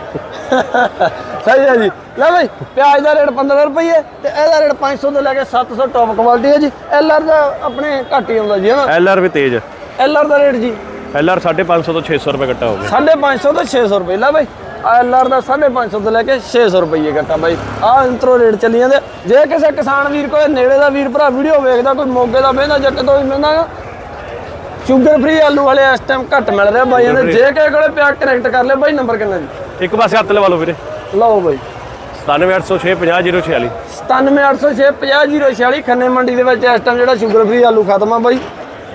ਸਹੀ ਹੈ ਜੀ। ਲੈ ਬਈ ਪਿਆਜ਼ ਦਾ ਰੇਟ 15 ਰੁਪਏ ਤੇ ਇਹਦਾ ਰੇਟ 500 ਤੋਂ ਲੈ ਕੇ 700 ਟੌਪ ਕੁਆਲਿਟੀ ਹੈ ਜੀ। ਐਲ ਆਰ ਦਾ ਆਪਣੇ ਘੱਟ ਹੀ ਹੁੰਦਾ ਜੀ ਹਨਾ ਐਲ ਆਰ ਵੀ ਤੇਜ਼। ਹੈ ਐਲ ਆਰ ਦਾ ਰੇਟ ਜੀ। ਐਲ ਆਰ 550 ਤੋਂ 600 ਰੁਪਏ ਕੱਟਾ ਹੋ ਗਿਆ। 550 ਤੋਂ 600 ਰੁਪਏ। ਲੈ ਬਈ ਐਲ ਆਰ ਦਾ 550 ਤੋਂ ਲੈ ਕੇ 600 ਰੁਪਏ ਘਟਾ ਬਾਈ। ਆ ਇੰਟਰੋ ਰੇਟ ਚੱਲੀ ਜਾਂਦੇ। ਜੇ ਕਿਸੇ ਕਿਸਾਨ ਵੀਰ ਕੋਲ ਨੇੜੇ ਦਾ ਵੀਰ ਭਰਾ ਵੀਡੀਓ ਵੇਖਦਾ ਕੋਈ ਮੋਗੇ ਦਾ ਬਹਿੰਦਾ ਜਾਂ ਕਿਤੋਂ ਵੀ ਮਿਲਦਾ ਸ਼ੂਗਰ ਫ੍ਰੀ ਆਲੂ ਵਾਲੇ ਇਸ ਟਾਈਮ ਘੱਟ ਮਿਲ ਰਿਹਾ ਬਾਈਆਂ ਦੇ ਜੇ ਕਿਸੇ ਕੋਲੇ ਪਿਆ ਕਨੈਕਟ ਕਰ ਲਿਓ ਬਾਈ ਨੰਬਰ ਕਿੰਨਾ ਜੀ? ਇੱਕ ਪਾਸੇ ਹੱਥ ਲਵਾ ਲਓ ਵੀਰੇ। ਲਓ ਬਾਈ 97806 97806 ਖੰਨੇ ਮੰਡੀ ਦੇ ਵਿੱਚ ਇਸ ਟਾਈਮ ਜਿਹੜਾ ਸ਼ੂਗਰ ਫ੍ਰੀ ਆਲੂ ਖਤਮ ਆ ਬਾਈ।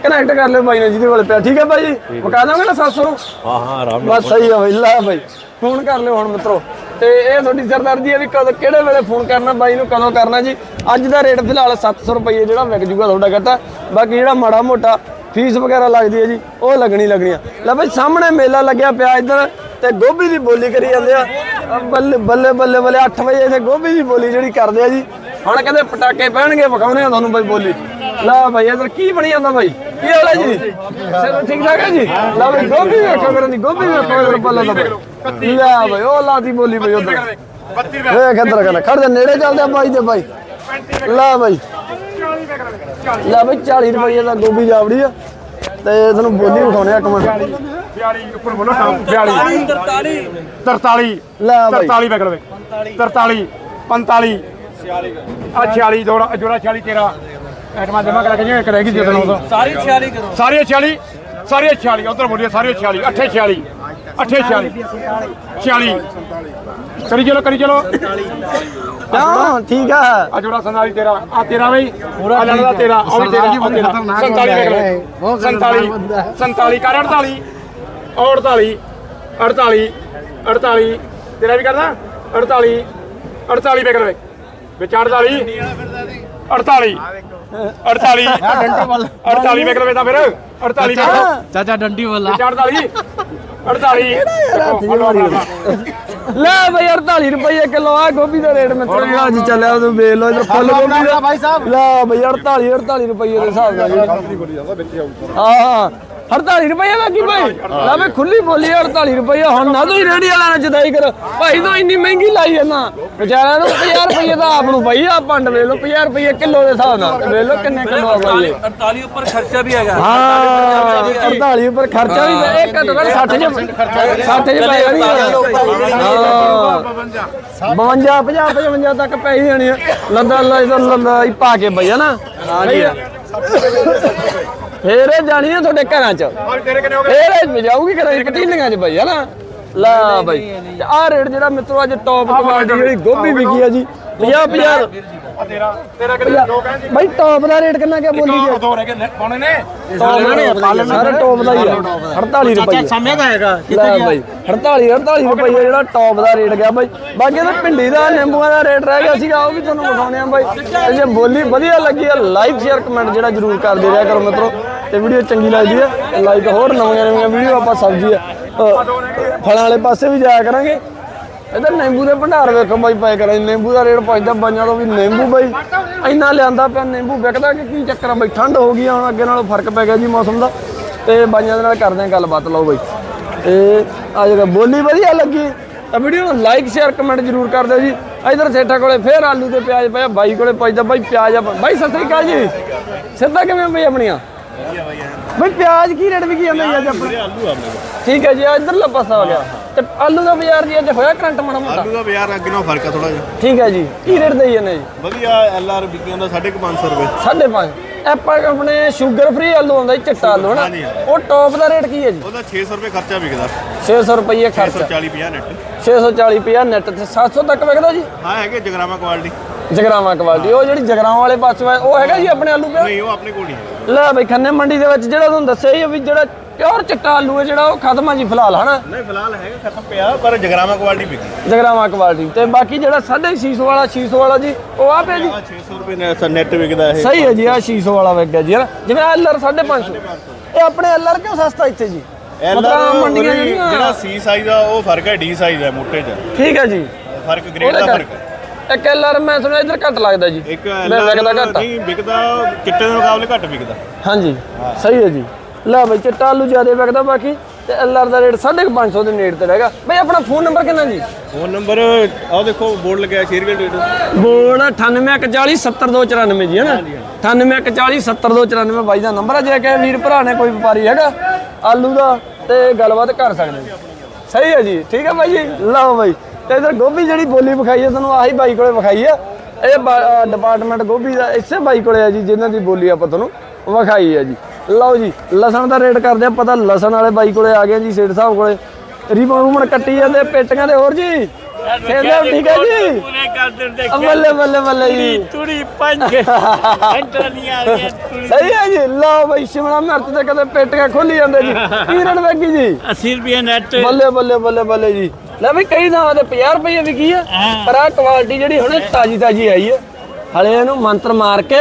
ਕਨੈਕਟ ਕਰ ਲਿਓ ਬਾਈ ਨੇ ਜਿਹਦੇ ਕੋਲ ਪਿਆ। ਠੀਕ ਹੈ ਬਾਈ? ਮੁਕਾ ਦੋਗੇ ਨਾ 700 ਨੂੰ ਹਾਂ ਹਾਂ ਆਰਾਮ ਬਸ ਸਹੀ ਆ ਬਾਈ ਲੈ ਬਾਈ। ਫੋਨ ਕਰ ਲਿਓ ਹੁਣ ਮਿੱਤਰੋ। ਤੇ ਇਹ ਤੁਹਾਡੀ ਸਰਦਾਰਜੀ ਹੈ ਵੀ ਕਦੋਂ ਕਿਹੜੇ ਵੇਲੇ ਫੋਨ ਕਰਨਾ ਬਾਈ ਨੂੰ ਕਦੋਂ ਕਰਨਾ ਜੀ? ਅੱਜ ਦਾ ਰੇਟ ਫਿਲਹਾਲ 700 ਰੁਪਏ ਜਿਹੜਾ ਵਿਕ ਜੂਗਾ ਤੁਹਾਡਾ ਕਹਤਾ ਬਾਕੀ ਜਿਹੜਾ ਮਾੜਾ ਮੋਟਾ ਫੀਸ ਵਗੈਰਾ ਲੱਗਦੀ ਹੈ ਜੀ ਉਹ ਲੱਗਣੀ ਲੱਗਣੀ ਆ। ਲੈ ਬਾਈ ਸਾਹਮਣੇ ਮੇਲਾ ਲੱਗਿਆ ਪਿਆ ਇੱਧਰ ਤੇ ਗੋਭੀ ਦੀ ਬੋਲੀ ਕਰੀ ਜਾਂਦੇ ਆ। ਬੱਲੇ ਬੱਲੇ ਬੱਲੇ ਬੱਲੇ 8 ਵਜੇ ਤੇ ਗੋਭੀ ਦੀ ਬੋਲੀ ਜਿਹੜੀ ਕਰਦੇ ਆ ਜੀ। ਹੁਣ ਕਹਿੰਦੇ ਪਟਾਕੇ ਪਹਿਣਗੇ ਵਿਖਾਉਣੇ ਆ ਤੁਹਾਨੂੰ ਬਾਈ ਬੋਲੀ। ਲੈ ਬਾਈ ਇੱਧਰ ਕੀ ਬਣੀ ਜਾਂਦਾ ਬਾਈ? ਕੀ ਹਾਲ ਹੈ ਜੀ? ਸਿਰ ਠੀਕ ਠਾਕ ਹੈ ਜੀ? ਲੈ ਬਾਈ ਗੋਭੀ ਵੇਖੋ ਕਰਨ ਦੀ ਗੋਭੀ ਵੇਖੋ ਇੱਧਰ ਬੱਲੇ ਦਾ। ਲੈ ਬਾਈ ਉਹ ਲਾਤੀ ਬੋਲੀ ਬਾਈ ਉਧਰ। 32 ਰੁਪਏ ਵੇਖ ਇੱਧਰ ਕਹਿੰਦਾ ਖੜ ਜਾ ਨੇੜੇ ਚੱਲਦੇ ਆ ਬਾਈ ਦੇ ਬਾਈ। ਲੈ ਬਾਈ। ਲੈ ਬਾਈ 40 ਰੁਪਏ ਦਾ ਗੋਭੀ ਜਾਵੜੀ ਆ। ਤੇ ਤੁਹਾਨੂੰ ਬੋਲੀ ਵਿਖਾਉਣੇ ਆ ਇੱਕ ਮਿੰਟ। 42 ਉੱਪਰ ਬੋਲੋ ਟਾਪ 42 43 43 ਲੈ ਬਾਈ 43 ਵਿਕ ਲਵੇ 43 45 ਆ 46 ਜੋੜਾ ਜੋੜਾ 46 ਤੇਰਾ। ਐਟਮਾ ਜਮਾ ਕਰਾ ਕੇ ਜਿਵੇਂ ਕਰੇਗੀ ਜਦੋਂ ਉਦੋਂ ਸਾਰੀ 46 ਕਰੋ। ਸਾਰੇ 46 ਸਾਰੇ 46 ਉਧਰ ਬੋਲੀਏ ਸਾਰੇ 46 ਅੱਠੇ 46 ਅੱਠੇ 46 46 ਕਰੀ ਚਲੋ ਕਰੀ ਚਲੋ। ਹਾਂ ਠੀਕ ਆ। ਆ ਜੋੜਾ 47 ਤੇਰਾ ਆ ਤੇਰਾ ਬਈ। ਆ ਲੜਦਾ ਤੇਰਾ ਉਹ ਵੀ ਤੇਰਾ ਉਹ ਤੇਰਾ। 47 ਵੇਖ ਲੈ। 47 47 ਕਰ 48 ਔਰ 48 48 48 ਤੇਰਾ ਵੀ ਕਰਦਾ? 48 48 ਵੇਖ ਲੈ। ਵਿੱਚ 48 48 48 48 ਵੇਖ ਲਵੇ ਤਾਂ ਫਿਰ 48 ਵੇਖ ਲਓ ਚਾਚਾ ਡੰਡੀ ਵਾਲਾ 48 48 ਲੈ ਬਈ 48 ਰੁਪਏ ਕਿਲੋ ਆ ਗੋਭੀ ਦਾ ਰੇਟ ਮਿੱਤਰੋ ਅੱਜ ਚੱਲਿਆ ਉਹ ਵੇਖ ਲਓ ਇਧਰ ਫੁੱਲ ਗੋਭੀ ਦਾ ਭਾਈ ਸਾਹਿਬ ਲੈ ਬਈ 48 48 ਰੁਪਏ ਦੇ ਹਿਸਾਬ ਨਾਲ ਹਾਂ 48 ਰੁਪਏ ਲੱਗੀ ਭਾਈ? ਲੈ ਬਈ ਖੁੱਲੀ ਬੋਲੀ 48 ਰੁਪਏ ਹੁਣ ਨਾ ਤੁਸੀਂ ਰੇੜੀ ਵਾਲਾ ਨਾਲ ਜਦਾਈ ਕਰ। ਭਾਈ ਤੋਂ ਇੰਨੀ ਮਹਿੰਗੀ ਲਾਈ ਹੈ ਨਾ ਵਿਚਾਰਿਆਂ ਨੂੰ 50 ਰੁਪਏ ਦਾ ਆਪ ਨੂੰ ਭਾਈ ਆ ਪੰਡ ਵੇਖ ਲਓ 50 ਰੁਪਏ ਕਿਲੋ ਦੇ ਹਿਸਾਬ ਨਾਲ। ਵੇਖ ਲਓ ਕਿੰਨੇ ਕਿਲੋ ਆ ਭਾਈ। ਇਹ। 48 ਉੱਪਰ ਖਰਚਾ ਵੀ ਹੈਗਾ। ਹਾਂ 48 ਉੱਪਰ ਖਰਚਾ ਵੀ ਇਹ ਘੱਟੋ ਘੱਟ 60 ਚ 60 ਚ ਪੈ ਜਾਣੀ ਹਾਂ। 52 50 55 ਤੱਕ ਪੈ ਹੀ ਜਾਣੀ ਆ। ਲੰਦਾ ਲੰਦਾ ਲੰਦਾ ਹੀ ਪਾ ਕੇ ਬਈਆ ਨਾ? ਹਾਂ ਜੀ ਫੇਰ ਇਹ ਜਾਣੀ ਆ ਤੁਹਾਡੇ ਘਰਾਂ ਚ। ਫੇਰ ਇਹ ਜਾਊਗੀ ਘਰਾਂ ਚ ਪਟੀਲੀਆਂ ਚ ਬਈਆ ਨਾ? ਲਾ ਬਈ ਆਹ ਰੇਟ ਜਿਹੜਾ ਮਿੱਤਰੋ ਅੱਜ ਟੌਪ ਕੁਆਲਿਟੀ ਜਿਹੜੀ ਗੋਭੀ ਵਿਕੀ ਆ ਜੀ। 50 50 ਆ ਤੇਰਾ ਤੇਰਾ ਕਿੰਨੇ ਦੋ ਕਹਿੰਦੇ ਬਈ ਟੌਪ ਦਾ ਰੇਟ ਕਿੰਨਾ ਕਿਆ ਬੋਲੀ ਦੋ ਦੋ ਰਹਿ ਗਏ। ਪਾਉਣੇ ਨੇ ਸਾਰਾ ਟੌਪ ਦਾ ਹੀ ਆ। 48 ਰੁਪਏ ਸਾਹਮਣੇ ਦਾ ਹੈਗਾ। ਲੈ ਬਾਈ 48 48 ਰੁਪਏ ਜਿਹੜਾ ਟੌਪ ਦਾ ਰੇਟ ਗਿਆ ਬਾਈ। ਬਾਕੀ ਤਾਂ ਭਿੰਡੀ ਦਾ ਨਿੰਬੂਆਂ ਦਾ ਰੇਟ ਰਹਿ ਗਿਆ ਸੀਗਾ ਉਹ ਵੀ ਤੁਹਾਨੂੰ ਵਿਖਾਉਣੇ ਆ ਬਾਈ। ਤੇ ਜੇ ਬੋਲੀ ਵਧੀਆ ਲੱਗੀ ਆ ਲਾਈਕ ਸ਼ੇਅਰ ਕਮੈਂਟ ਜਿਹੜਾ ਜ਼ਰੂਰ ਕਰਦੇ ਰਿਹਾ ਕਰੋ ਮਿੱਤਰੋ। ਤੇ ਵੀਡੀਓ ਚੰਗੀ ਲੱਗਦੀ ਆ ਲਾਈਕ ਹੋਰ ਨਵੀਆਂ ਨਵੀਆਂ ਵੀਡੀਓ ਆਪਾਂ ਸਬਜ਼ੀ ਆ ਫਲਾਂ ਵਾਲੇ ਪਾਸੇ ਵੀ ਜਾਇਆ ਕਰਾਂਗੇ। ਇਧਰ ਨਿੰਬੂ ਦੇ ਭੰਡਾਰ ਵੇਖੋ ਬਾਈ ਪਾਏ ਕਰਾਂ ਨਿੰਬੂ ਦਾ ਰੇਟ ਪੁੱਛਦਾ ਬਾਈਆਂ ਤੋਂ ਵੀ ਨਿੰਬੂ ਬਾਈ ਇੰਨਾ ਲਿਆਂਦਾ ਪਿਆ ਨਿੰਬੂ। ਵਿਕਦਾ ਕਿ ਕੀ ਚੱਕਰ ਆ ਬਾਈ ਠੰਡ ਹੋ ਗਈ ਹੁਣ ਅੱਗੇ ਨਾਲੋਂ ਫ਼ਰਕ ਪੈ ਗਿਆ ਜੀ ਮੌਸਮ ਦਾ। ਤੇ ਬਾਈਆਂ ਦੇ ਨਾਲ ਕਰਦੇ ਆ ਗੱਲਬਾਤ ਲਓ ਬਾਈ। ਤੇ ਆ ਜਿਹੜਾ ਬੋਲੀ ਵਧੀਆ ਲੱਗੀ ਤਾਂ ਵੀਡੀਓ ਨੂੰ ਲਾਈਕ ਸ਼ੇਅਰ ਕਮੈਂਟ ਜ਼ਰੂਰ ਕਰ ਦਿਓ ਜੀ। ਇਧਰ ਸੇਠਾ ਕੋਲੇ ਫੇਰ ਆਲੂ ਤੇ ਪਿਆਜ਼ ਪਿਆ ਬਾਈ ਕੋਲੇ ਪੁੱਛਦਾ ਬਾਈ ਪਿਆਜ਼ ਆ ਬਾਈ ਸਤਿ ਸ੍ਰੀ ਅਕਾਲ ਜੀ। ਸਿੱਧਾ ਕਿਵੇਂ ਬਈ ਆਪਣੀਆਂ? ਬਈ ਪਿਆਜ਼ ਕੀ ਰੇਟ ਵਿਕੀ ਜਾਂਦਾ ਜੀ ਅੱਜ ਆਪਣੇ? ਠੀਕ ਹੈ ਜੀ ਆ ਇਧਰਲਾ ਪਾਸਾ ਹੋ ਗਿਆ। ਤੇ ਆਲੂ ਦਾ ਬਾਜ਼ਾਰ ਜੀ ਅੱਜ ਹੋਇਆ ਕਰੰਟ ਮਾੜਾ ਮੋਟਾ? ਆਲੂ ਦਾ ਬਾਜ਼ਾਰ ਅੱਗੇ ਨਾਲੋਂ ਫ਼ਰਕ ਆ ਥੋੜਾ ਜਿਹਾ। ਠੀਕ ਹੈ ਜੀ। ਕੀ ਰੇਟ ਦੇਈ ਜਾਂਦੇ ਜੀ? ਵਧੀਆ ਐਲ ਆਰ ਵਿਕੀ ਹੁੰਦਾ 550 ਰੁਪਏ। ਸਾਢੇ ਪੰਜ ਆਪਾਂ ਆਪਣੇ ਸ਼ੂਗਰ ਫ੍ਰੀ ਆਲੂ ਹੁੰਦਾ ਜੀ ਚਿੱਟਾ ਆਲੂ ਹਨਾ। ਉਹ ਟੌਪ ਦਾ ਰੇਟ ਕੀ ਹੈ ਜੀ? ਉਹਦਾ 600 ਰੁਪਏ ਖਰਚਾ ਵਿਕਦਾ। 600 ਰੁਪਏ ਖਰਚਾ। 140 50 ਨੈਟ 640 ਪਿਆ ਨੈਟ ਤੇ 700 ਤੱਕ ਵਿਕਦਾ ਜੀ? ਹਾਂ ਹੈਗੇ ਜਗਰਾਮਾ ਕੁਆਲਿਟੀ। ਜਗਰਾਵਾਂ ਕੁਆਲਿਟੀ। ਉਹ ਜਿਹੜੀ ਜਗਰਾਵਾਂ ਵਾਲੇ ਪਾਸੇ ਉਹ ਹੈਗਾ ਜੀ ਆਪਣੇ ਆਲੂ ਪਿਆ? ਨਹੀਂ ਉਹ ਆਪਣੇ ਕੋਲ ਨਹੀਂ ਲੈ ਬਈ ਖੰਨੇ ਮੰਡੀ ਦੇ ਵਿੱਚ ਜਿਹੜਾ ਤੁਹਾਨੂੰ ਦੱਸਿਆ ਹੀ ਵੀ ਜਿਹੜਾ ਪਿਓਰ ਚਿੱਟਾ ਆਲੂ ਹੈ ਜਿਹੜਾ ਉਹ ਖਤਮ ਆ ਜੀ ਫਿਲਹਾਲ ਹਨਾ? ਨਹੀਂ ਫਿਲਹਾਲ ਹੈਗਾ ਖਤਮ ਪਿਆ ਪਰ ਜਗਰਾਮਾ ਕੁਆਲਿਟੀ ਵਿਕੀ ਜਗਰਾਵਾਂ ਕੁਆਲਿਟੀ ਤੇ ਬਾਕੀ ਜਿਹੜਾ 650 ਵਾਲਾ 600 ਵਾਲਾ ਜੀ ਉਹ ਆ ਪਿਆ ਜੀ? ਆ 600 ਰੁਪਏ ਨੇ ਨੈਟ ਵਿਕਦਾ ਇਹ। ਸਹੀ ਹੈ ਜੀ ਆ 600 ਵਾਲਾ ਵਿਕ ਗਿਆ ਜੀ ਹਨਾ? ਜਿਵੇਂ ਐਲਆਰ 550 ਇਹ ਆਪਣੇ ਐਲਆਰ ਕਿਉਂ ਸਸਤਾ ਇੱਥੇ ਜੀ? ਮਤਲਬ ਮੰਡੀਆਂ ਜਿਹੜੀਆਂ ਜਿਹੜਾ ਸੀ ਸਾਈਜ਼ ਆ ਉਹ ਫ਼ਰਕ ਹੈ ਡੀ ਸਾਈਜ਼ ਹੈ ਮੋਟੇ ਚ। ਠੀਕ ਹੈ ਜੀ। ਫ਼ਰਕ ਗ੍ਰੇਡ ਦਾ ਫ਼ਰਕ ਹੈ। ਇੱਕ ਐਲਆਰ ਮੈਂ ਸੁਣਿਆ ਇੱਧਰ ਘੱਟ ਲੱਗਦਾ ਜੀ। ਇੱਕ ਮੈਂ ਵਿਕਦਾ ਘੱਟ। ਨਹੀਂ ਵਿਕਦਾ ਚਿੱਟੇ ਦੇ ਮੁਕਾਬਲੇ ਘੱਟ ਵਿਕਦਾ। ਹਾਂਜੀ ਸਹੀ ਹੈ ਜੀ। ਲੈ ਬਈ ਚਿੱਟਾ ਆਲੂ ਜ਼ਿਆਦਾ ਵਿਕਦਾ ਬਾਕੀ ਤੇ ਐਲਆਰ ਦਾ ਰੇਟ 550 ਦੇ ਨੇੜੇ ਤੇ ਰਹੇਗਾ। ਬਈ ਆਪਣਾ ਫੋਨ ਨੰਬਰ ਕਿੰਨਾ ਜੀ? ਫੋਨ ਨੰਬਰ ਆਹ ਦੇਖੋ ਬੋਰਡ ਲੱਗਿਆ ਸ਼ੇਅਰ ਰੇਟ ਬੋਰਡ 9814070294 ਜੀ ਹੈ ਨਾ? 9814070294 ਬਾਈ ਦਾ ਨੰਬਰ ਹੈ ਜੇ ਕਿ ਵੀਰ ਭਰਾ ਨੇ ਕੋਈ ਵਪਾਰੀ ਹੈਗਾ ਆਲੂ ਦਾ ਤੇ ਗੱਲਬਾਤ ਕਰ ਸਕਦੇ ਸਹੀ ਹੈ ਜੀ ਠੀਕ ਹੈ ਬਾਈ ਜੀ? ਲਓ ਬਾਈ ਤੇ ਇਧਰ ਗੋਭੀ ਜਿਹੜੀ ਬੋਲੀ ਵਿਖਾਈ ਹੈ ਤੁਹਾਨੂੰ ਆਹੀ ਬਾਈ ਕੋਲੇ ਵਿਖਾਈ ਹੈ। ਇਹ ਡਿਪਾਰਟਮੈਂਟ ਗੋਭੀ ਦਾ ਇਸੇ ਬਾਈ ਕੋਲੇ ਹੈ ਜੀ ਜਿਨ੍ਹਾਂ ਦੀ ਬੋਲੀ ਆਪਾਂ ਤੁਹਾਨੂੰ ਵਿਖਾਈ ਹੈ ਜੀ। ਲਓ ਜੀ ਲਸਣ ਦਾ ਰੇਟ ਕਰਦੇ ਆ ਪਤਾ ਲਸਣ ਵਾਲੇ ਬਾਈ ਕੋਲੇ ਆ ਗਏ ਜੀ ਸੇਠ ਸਾਹਿਬ ਕੋਲੇ। ਰੀਬਨ ਰੂਮਨ ਕੱਟੀ ਜਾਂਦੇ ਪੇਟੀਆਂ ਦੇ ਹੋਰ ਜੀ। ਸੇਲਾ ਠੀਕ ਹੈ ਜੀ? ਪੂਰੇ ਕਰ ਦਿੰਦੇ ਆ ਬੱਲੇ ਬੱਲੇ ਬੱਲੇ ਜੀ। ਤੁੜੀ ਪੰਜ। ਘੰਟਾ ਨਹੀਂ ਆ ਤੁੜੀ। ਸਹੀ ਹੈ ਜੀ ਲਓ ਬਈ ਸ਼ਿਮਲਾ ਮਿਰਚ ਤੇ ਕਦੇ ਪੇਟੀਆਂ ਖੋਲੀ ਜਾਂਦੇ ਜੀ। ਕੀ ਰਣ ਵੇਗੀ ਜੀ। 80 ਰੁਪਏ ਨੈਟ ਬੱਲੇ ਬੱਲੇ ਬੱਲੇ ਬੱਲੇ ਜੀ। ਲੈ ਵੀ ਕਈ ਥਾਵਾਂ ਤੇ 50 ਰੁਪਏ ਵਿਕੀ ਆ ਪਰ ਆ ਕੁਆਲਿਟੀ ਜਿਹੜੀ ਹੁਣੇ ਤਾਜੀ ਤਾਜੀ ਆਈ ਆ ਹਲੇ ਇਹਨੂੰ ਮੰਤਰ ਮਾਰ ਕੇ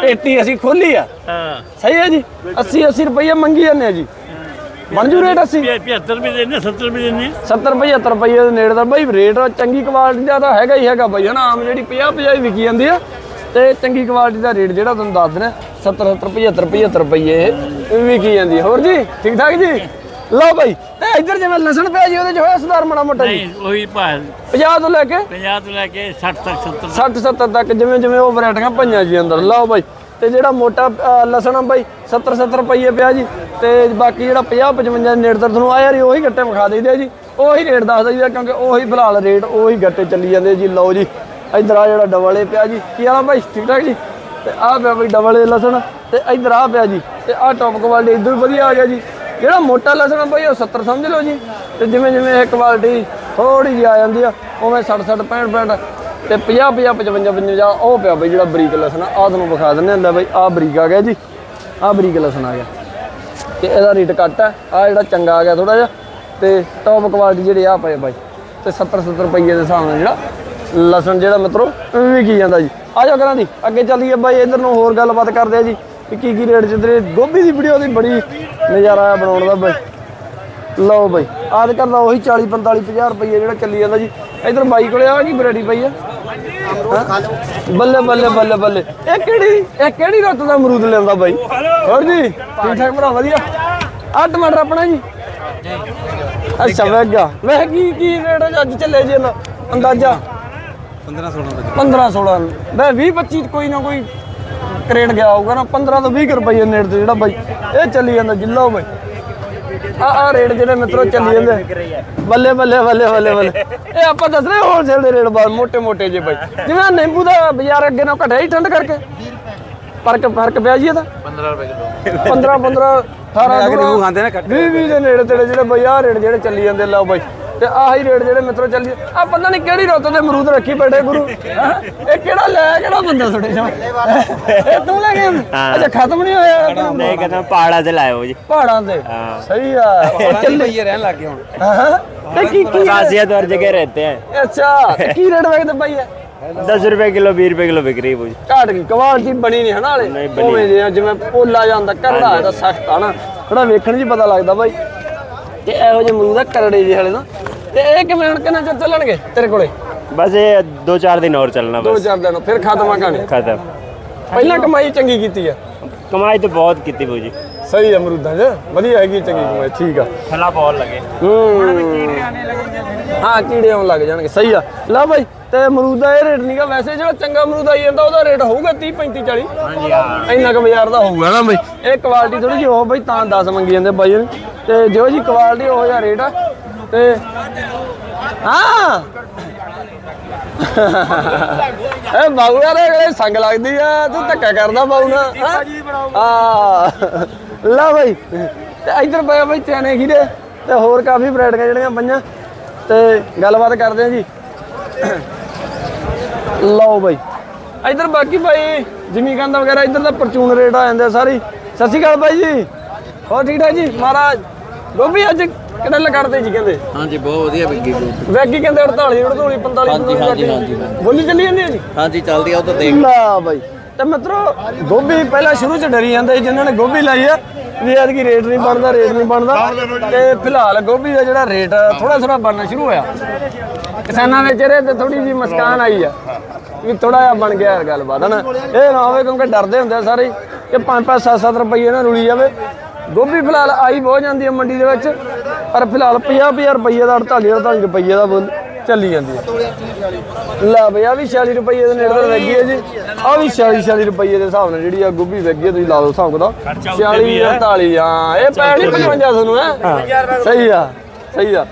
ਪੇਟੀ ਅਸੀਂ ਖੋਲੀ ਆ। ਹਾਂ। ਸਹੀ ਹੈ ਜੀ? 80 80 ਰੁਪਏ ਮੰਗੀ ਜਾਂਦੇ ਆ ਜੀ। ਬਣ ਜੂ ਰੇਟ 80 75 ਰੁਪਏ ਦੇਣੇ 70 ਰੁਪਏ ਦੇਣੇ 70 75 ਰੁਪਏ ਦੇ ਨੇੜੇ ਦਾ ਬਈ ਰੇਟ ਚੰਗੀ ਕੁਆਲਿਟੀ ਦਾ ਤਾਂ ਹੈਗਾ ਹੀ ਹੈਗਾ ਬਈ। ਹਨਾ ਆਮ ਜਿਹੜੀ 50 50 ਹੀ ਵਿਕੀ ਜਾਂਦੀ ਆ। ਤੇ ਚੰਗੀ ਕੁਆਲਿਟੀ ਦਾ ਰੇਟ ਜਿਹੜਾ ਤੁਹਾਨੂੰ ਦੱਸ ਦਿੰਦਾ 70 70 75 75 ਰੁਪਏ ਇਹ ਵਿਕੀ ਜਾਂਦੀ ਹੈ ਹੋਰ ਜੀ ਠੀਕ ਠਾਕ ਜੀ? ਲਓ ਬਈ। ਤੇ ਇੱਧਰ ਜਿਵੇਂ ਲਸਣ ਪਿਆ ਜੀ ਉਹਦੇ ਚ ਹੋਇਆ ਸੁਧਾਰ ਮਾੜਾ ਮੋਟਾ ਜੀ। ਨਹੀਂ ਉਹੀ ਭਾਅ 50 ਤੋਂ ਲੈ ਕੇ? 50 ਤੋਂ ਲੈ ਕੇ 60 ਤੱਕ 70 60 70 ਤੱਕ ਜਿਵੇਂ ਜਿਵੇਂ ਉਹ ਵੈਰਾਈਟੀਆਂ ਪਈਆਂ ਜੀ ਅੰਦਰ। ਲਓ ਬਾਈ। ਤੇ ਜਿਹੜਾ ਮੋਟਾ ਲਸਣ ਆ ਬਾਈ 70 70 ਰੁਪਏ ਪਿਆ ਜੀ। ਤੇ ਬਾਕੀ ਜਿਹੜਾ 50 55 ਨੇੜੇ ਤੱਕ ਤੁਹਾਨੂੰ ਆ ਯਾਰ ਉਹੀ ਗੱਟੇ ਵਿਖਾ ਦਈਦੇ ਆ ਜੀ। ਉਹੀ ਰੇਟ ਦੱਸ ਦਈਦਾ ਕਿਉਂਕਿ ਉਹੀ ਫਿਲਹਾਲ ਰੇਟ ਉਹੀ ਗੱਟੇ ਚੱਲੀ ਜਾਂਦੇ ਜੀ। ਲਓ ਜੀ ਇੱਧਰ ਆ ਜਿਹੜਾ ਡਬਲ ਏ ਪਿਆ ਜੀ। ਕੀ ਆ ਬਾਈ? ਠੀਕ ਠਾਕ ਜੀ? ਤੇ ਆ ਪਿਆ ਬਾਈ ਡਬਲ ਏ ਲਸਣ। ਤੇ ਇੱਧਰ ਆ ਪਿਆ ਜੀ। ਤੇ ਆ ਟੌਪ ਕੁਆਲਿਟੀ ਵੀ ਵਧੀਆ ਆ ਗਿਆ ਜੀ। ਜਿਹੜਾ ਮੋਟਾ ਲਸਣ ਆ ਬਾਈ, ਉਹ 70 ਸਮਝ ਲਓ ਜੀ। ਤੇ ਜਿਵੇਂ ਜਿਵੇਂ ਇਹ ਕੁਆਲਿਟੀ ਥੋੜੀ ਜਿਹੀ ਆ ਜਾਂਦੀ ਆ, ਉਵੇਂ 60 60 65 65 ਤੇ 50 50 55 55 ਉਹ ਪਿਆ ਬਈ ਜਿਹੜਾ ਬਰੀਕ ਲਸਣ ਆ, ਆਹ ਤੁਹਾਨੂੰ ਵਿਖਾ ਦਿੰਦੇ ਹੁੰਦਾ ਲੈ ਬਈ, ਆਹ ਬਰੀਕ ਆ ਗਿਆ ਜੀ। ਆਹ ਬਰੀਕ ਲਸਣ ਆ ਗਿਆ। ਤੇ ਇਹਦਾ ਰੇਟ ਘੱਟ ਆ ਆ ਜਿਹੜਾ ਚੰਗਾ ਆ ਗਿਆ ਥੋੜਾ ਜਿਹਾ। ਤੇ ਟੌਪ ਕੁਆਲਿਟੀ ਜਿਹੜੇ ਆ ਪਏ ਬਾਈ, ਤੇ 70 70 ਰੁਪਏ ਦੇ ਹਿਸਾਬ ਨਾਲ ਜਿਹੜਾ ਲਸਣ ਜਿਹੜਾ ਮਿੱਤਰੋ, ਵਿਕੀ ਜਾਂਦਾ ਜੀ। ਆ ਜਾਓ ਕਰਾਂ ਦੀ, ਅੱਗੇ ਚੱਲੀਏ ਬਾਈ, ਇਧਰ ਨੂੰ ਹੋਰ ਗੱਲਬਾਤ ਕਰਦੇ ਆ ਜੀ। ਵੀ ਕੀ ਕੀ ਰੇਟ ਚ ਤੇ ਗੋਭੀ ਦੀ ਵੀਡੀਓ ਦੀ ਬੜੀ ਨਜ਼ਾਰਾ ਆ ਬਣਾਉਣ ਦਾ ਬਾਈ। ਲਓ ਬਾਈ ਆਦ ਕਰਦਾ ਉਹੀ 40 45 50 ਰੁਪਏ ਜਿਹੜਾ ਚੱਲੀ ਜਾਂਦਾ ਜੀ। ਇਧਰ ਬਾਈ ਕੋਲੇ ਆ ਕੀ ਵੈਰਾਈਟੀ ਪਈ ਆ? ਬੱਲੇ ਬੱਲੇ ਬੱਲੇ ਬੱਲੇ। ਇਹ ਕਿਹੜੀ ਇਹ ਕਿਹੜੀ ਰੁੱਤ ਦਾ ਅਮਰੂਦ ਲੈਂਦਾ ਬਾਈ? ਹੋਰ ਜੀ ਠੀਕ ਠਾਕ ਭਰਾ ਵਧੀਆ? ਆ ਟਮਾਟਰ ਆਪਣਾ ਜੀ? ਅੱਛਾ ਵੇਖ ਗਿਆ। ਵੇਖ ਕੀ ਕੀ ਰੇਟ ਅੱਜ ਚੱਲੇ ਜੀ ਅੰਦਾਜ਼ਾ? 15 16 15 16 ਮੈਂ 20 25 ਕੋਈ ਨਾ ਕੋਈ ਰੇਟ ਗਿਆ ਹੋਊਗਾ ਨਾ 15 ਤੋਂ 20 ਰੁਪਏ ਨੇੜ ਤੇ ਜਿਹੜਾ ਬਾਈ ਇਹ ਚੱਲੀ ਜਾਂਦਾ ਜਿੱਲਾ ਬਾਈ। ਆ ਆ ਰੇਟ ਜਿਹੜੇ ਮਿੱਤਰੋ ਚੱਲੀ ਜਾਂਦੇ। ਬੱਲੇ ਬੱਲੇ ਬੱਲੇ ਬੱਲੇ ਬੱਲੇ। ਇਹ ਆਪਾਂ ਦੱਸ ਰਹੇ ਹੋਲਸੇਲ ਦੇ ਰੇਟ ਬਾਅਦ ਮੋਟੇ ਮੋٹے ਜੇ ਬਾਈ। ਜਿਵੇਂ ਨਿੰਬੂ ਦਾ ਬਾਜ਼ਾਰ ਅੱਗੇ ਨਾਲ ਘਟਿਆ ਹੀ ਠੰਡ ਕਰਕੇ। ਫ਼ਰਕ ਫ਼ਰਕ ਪਿਆ ਜੀ ਇਹਦਾ। 15 ਰੁਪਏ ਕਿਲੋ। 15 15 18 20 ਦੇ ਨੇੜੇ ਤੇੜੇ ਜਿਹੜੇ ਬਾਈ ਆ ਰੇਟ ਜਿਹੜੇ ਚੱਲੀ ਜਾਂਦੇ ਲਓ ਬਾਈ। ਤੇ ਆਹੀ ਰੇਟ ਜਿਹੜੇ ਮਿੱਤਰੋ ਚੱਲੀ ਆ ਪਤਾ ਨਹੀਂ ਕਿਹੜੀ ਰੁੱਤ ਦੇ ਅਮਰੂਦ ਰੱਖੀ ਬੈਠੇ ਗੁਰੂ ਹੈਂ? ਇਹ ਕਿਹੜਾ ਲੈ ਕਿਹੜਾ ਬੰਦਾ ਤੁਹਾਡੇ ਚੋਂ ਇਹ ਤੂੰ ਲੈ ਗਿਆ ਅੱਛਾ ਖਤਮ ਨਹੀਂ ਹੋਇਆ ਆਪਣਾ ਨਹੀਂ ਕਹਿੰਦਾ ਪਹਾੜਾ ਤੇ ਲਾਇਓ ਜੀ ਪਹਾੜਾਂ ਤੇ ਸਹੀ ਆ ਚੱਲੇ ਹੀ ਰਹਿਣ ਲੱਗ ਗਏ ਹੁਣ ਹਾਂ ਤੇ ਕੀ ਕੀ खासियत और जगह रहते हैं ਅੱਛਾ ਤੇ ਕੀ ਰੇਟ ਵੇਚਦੇ ਭਾਈ ਇਹ दस रुपए किलो बीस रुपए किलो बिक रही है वो जी ਘਾਟ ਗਈ ਕੁਆਲਿਟੀ ਬਣੀ ਨਹੀਂ ਹਨਾ ਵਾਲੇ ਉਵੇਂ ਜਿਹਾ ਜਿਵੇਂ ਪੋਲਾ ਜਾਂਦਾ ਕਰੜਾ ਇਹਦਾ ਸਖਤ ਆ ਨਾ ਥੋੜਾ ਵੇਖਣ 'ਚ ਹੀ ਪਤਾ ਲੱਗਦਾ ਬਾਈ ਤੇ ਇਹੋ ਜਿਹੇ ਅਮਰੂਦ ਆ ਕਰੜੇ ਜਿਹੇ ਹਲੇ ਨਾ ਤੇ ਇਹ ਕਿਵੇਂ ਹੁਣ ਕਿੰਨਾ ਚਿਰ ਚੱਲਣਗੇ ਤੇਰੇ ਕੋਲੇ? ਬਸ ਇਹ 2-4 ਦਿਨ ਹੋਰ ਚੱਲਣਾ ਦੋ ਚਾਰ ਦਿਨ ਫਿਰ ਖਾਤਮਾ ਕਹਾਣੀ। ਖਤਮ। ਪਹਿਲਾਂ ਕਮਾਈ ਚੰਗੀ ਕੀਤੀ ਆ। ਕਮਾਈ ਤਾਂ ਬਹੁਤ ਕੀਤੀ ਬੂਜੀ ਸਹੀ ਅਮਰੂਦਾਂ 'ਚ ਵਧੀਆ ਹੈਗੀ ਚੰਗੀ ਕਮਾਈ ਠੀਕ ਆ। ਥੱਲਾ ਬਹੁਤ ਲੱਗੇ। ਹੂੰ। ਹਾਂ ਕੀੜੇ ਆਉਣ ਲੱਗ ਜਾਣਗੇ ਸਹੀ ਆ। ਲੈ ਬਾਈ ਤੇ ਅਮਰੂਦ ਇਹ ਰੇਟ ਨਹੀਂਗਾ ਵੈਸੇ ਜਿਹੜਾ ਚੰਗਾ ਅਮਰੂਦ ਆਈ ਜਾਂਦਾ ਉਹਦਾ ਰੇਟ ਹੋਊਗਾ 30 35 40 ਹਾਂਜੀ ਹਾਂ। ਇੰਨਾ ਕੁ ਬਾਜ਼ਾਰ ਦਾ ਹੋਊਗਾ ਨਾ ਬਈ। ਇਹ ਕੁਆਲਿਟੀ ਥੋੜੀ ਜਿਹੀ ਉਹ ਬਈ ਤਾਂ 10 ਮੰਗੀ ਜਾਂਦੇ ਬਾਈ ਤੇ ਜਿਹੋ ਜੀ ਕੁਆਲਿਟੀ ਉਹ ਜਿਹਾ ਰੇਟ ਆ। ਤੇ ਹਾਂ। ਇਹ ਯਾਰ ਇਹ ਕਿਹੜੇ ਸੰਗ ਲੱਗਦੀ ਆ? ਤੂੰ ਧੱਕਾ ਕਰਦਾ ਬਾਊ ਨਾਲ ਆ ਲੈ ਬਾਈ ਤੇ ਇੱਧਰ ਪਿਆ ਬਾਈ ਚਨੇ ਖੀਰੇ ਤੇ ਹੋਰ ਕਾਫੀ ਵੈਰਾਈਟੀਆਂ ਜਿਹੜੀਆਂ ਪਈਆਂ। ਤੇ ਗੱਲਬਾਤ ਕਰਦੇ ਆ ਜੀ। ਲਓ ਬਾਈ। ਇੱਧਰ ਬਾਕੀ ਬਾਈ ਜਿਮੀ ਕੰਦਾ ਵਗੈਰਾ ਇੱਧਰ ਦਾ ਪਰਚੂਨ ਰੇਟ ਆ ਜਾਂਦੇ ਸਾਰੀ। ਸਤਿ ਸ਼੍ਰੀ ਅਕਾਲ ਬਾਈ ਜੀ। ਹੋਰ ਠੀਕ ਠਾਕ ਜੀ? ਮਹਾਰਾਜ। ਗੋਭੀ ਅੱਜ ਕਿਹੜਾ ਲਗਾੜਦੇ ਜੀ ਕਹਿੰਦੇ? ਹਾਂਜੀ ਬਹੁਤ ਵਧੀਆ ਵਿਕੀ ਗਈ ਵੈਗੀ ਕਹਿੰਦੇ 48 48 45 ਹਾਂਜੀ, ਹਾਂਜੀ, ਹਾਂਜੀ। ਬੋਲੀ ਚੱਲੀ ਜਾਂਦੀ ਹੈ ਜੀ? ਹਾਂਜੀ ਚੱਲਦੀ ਆ ਉਹ ਤਾਂ ਦੇਖ। ਲਾ ਬਾਈ। ਤੇ ਮਿੱਤਰੋ ਗੋਭੀ ਪਹਿਲਾਂ ਸ਼ੁਰੂ ਚ ਡਰੀ ਜਾਂਦੇ ਸੀ ਜਿਨ੍ਹਾਂ ਨੇ ਗੋਭੀ ਲਾਈ ਆ ਵੀ ਐਤਕੀ ਰੇਟ ਨਹੀਂ ਬਣਦਾ ਰੇਟ ਨਹੀਂ ਬਣਦਾ। ਤੇ ਫਿਲਹਾਲ ਗੋਭੀ ਦਾ ਜਿਹੜਾ ਰੇਟ ਥੋੜਾ ਥੋੜਾ ਬਣਨਾ ਸ਼ੁਰੂ ਹੋਇਆ। ਕਿਸਾਨਾਂ ਦੇ ਚਿਹਰੇ ਤੇ ਥੋੜੀ ਜਿਹੀ ਮੁਸਕਾਨ ਆਈ ਆ ਵੀ ਥੋੜਾ ਜਿਹਾ ਬਣ ਗਿਆ ਯਾਰ ਗੱਲਬਾਤ ਹਨਾ? ਇਹ ਨਾ ਹੋਵੇ ਕਿਉਂਕਿ ਡਰਦੇ ਹੁੰਦੇ ਆ ਸਾਰੇ ਕਿ 5 5 7 7 ਰੁਪਏ ਨਾ ਰੁਲੀ ਜਾਵੇ। ਗੋਭੀ ਫਿਲਹਾਲ ਆਈ ਬਹੁਤ ਜਾਂਦੀ ਹੈ ਮੰਡੀ ਦੇ ਵਿੱਚ। ਪਰ ਫਿਲਹਾਲ 50 50 ਰੁਪਏ ਦਾ 48 48 ਰੁਪਏ ਦਾ ਬੁੱਲ ਚੱਲੀ ਜਾਂਦੀ ਹੈ। ਲੈ ਬਈ ਆ ਵੀ 46 ਰੁਪਏ ਦੇ ਨੇੜੇ ਲੱਗੀ ਹੈ ਜੀ। ਆ ਵੀ 46 46 ਰੁਪਏ ਦੇ ਹਿਸਾਬ ਨਾਲ ਜਿਹੜੀ ਆ ਗੋਭੀ ਹੈ ਤੁਸੀਂ ਲਾ ਲਓ ਹਿਸਾਬ ਦਾ 46 48 ਹਾਂ। ਇਹ ਪੈ ਨਹੀਂ 55 ਤੁਹਾਨੂੰ ਹੈ। ਸਹੀ ਆ ਸਹੀ ਆ।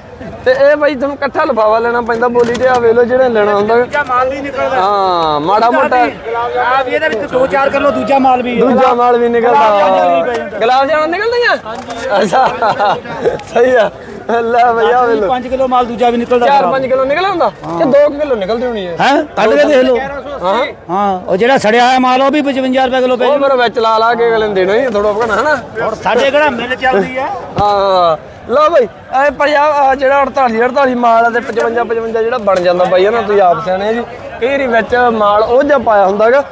ਤੇ ਇਹ ਬਾਈ ਤੁਹਾਨੂੰ ਇਕੱਠਾ ਲਫਾਵਾ ਲੈਣਾ ਪੈਂਦਾ ਬੋਲੀ ਤੇ ਆ ਵੇਖ ਲਓ ਜਿਹੜੇ ਲੈਣਾ ਹੁੰਦਾ। ਮਾਲ ਨਿਕਲਦਾ। ਹਾਂ ਮਾੜਾ ਮੋਟਾ। ਆ ਵੀ ਇਹਦੇ ਵਿੱਚ 2-4 ਕਿਲੋ ਦੂਜਾ ਮਾਲ ਵੀ। ਦੂਜਾ ਮਾਲ ਵੀ ਨਿਕਲਦਾ। ਗੁਲਾਬ ਜਾਮਨ ਨਿਕਲਦੀਆਂ? ਅੱਛਾ ਸਹੀ ਆ। ਲੈ ਬਈ ਆ ਵੇਲੋ 5 ਕਿਲੋ ਮਾਲ ਦੂਜਾ ਵੀ ਨਿਕਲਦਾ 4-5 ਕਿਲੋ ਨਿਕਲ ਆਉਂਦਾ ਕਿ 2 ਕਿਲੋ ਨਿਕਲਦੀ ਹੋਣੀ ਹੈ। ਹੈ? ਕੱਢ ਕੇ ਦੇਖ ਲਓ। ਹਾਂ। ਹਾਂ ਉਹ ਜਿਹੜਾ ਸੜਿਆ ਹੋਇਆ ਮਾਲ ਉਹ ਵੀ 55 ਰੁਪਏ ਕਿਲੋ ਉਹ ਫਿਰ ਵਿੱਚ ਲਾ ਲਾ ਕੇ ਅਗਲੇ ਨੂੰ ਦੇਣਾ ਹੀ ਥੋੜਾ ਬਣਾ ਹਨਾ? ਸਾਡੇ ਕਿਹੜਾ ਮਿਲ ਚੱਲਦੀ ਹੈ? ਹਾਂ। ਲਓ ਬਈ ਇਹ ਪੰਜਾਬ ਆਹ ਜਿਹੜਾ 48 48 ਮਾਲ ਆ ਤੇ 55 55 ਜਿਹੜਾ ਬਣ ਜਾਂਦਾ ਬਾਈ ਹਨਾ ਤੁਸੀਂ ਆਪ ਸਿਆਣੇ ਜੀ। ਕਈ ਵਾਰੀ ਵਿੱਚ ਮਾਲ ਉਹ ਜਿਹਾ ਪਾਇਆ ਹੁੰਦਾਗਾ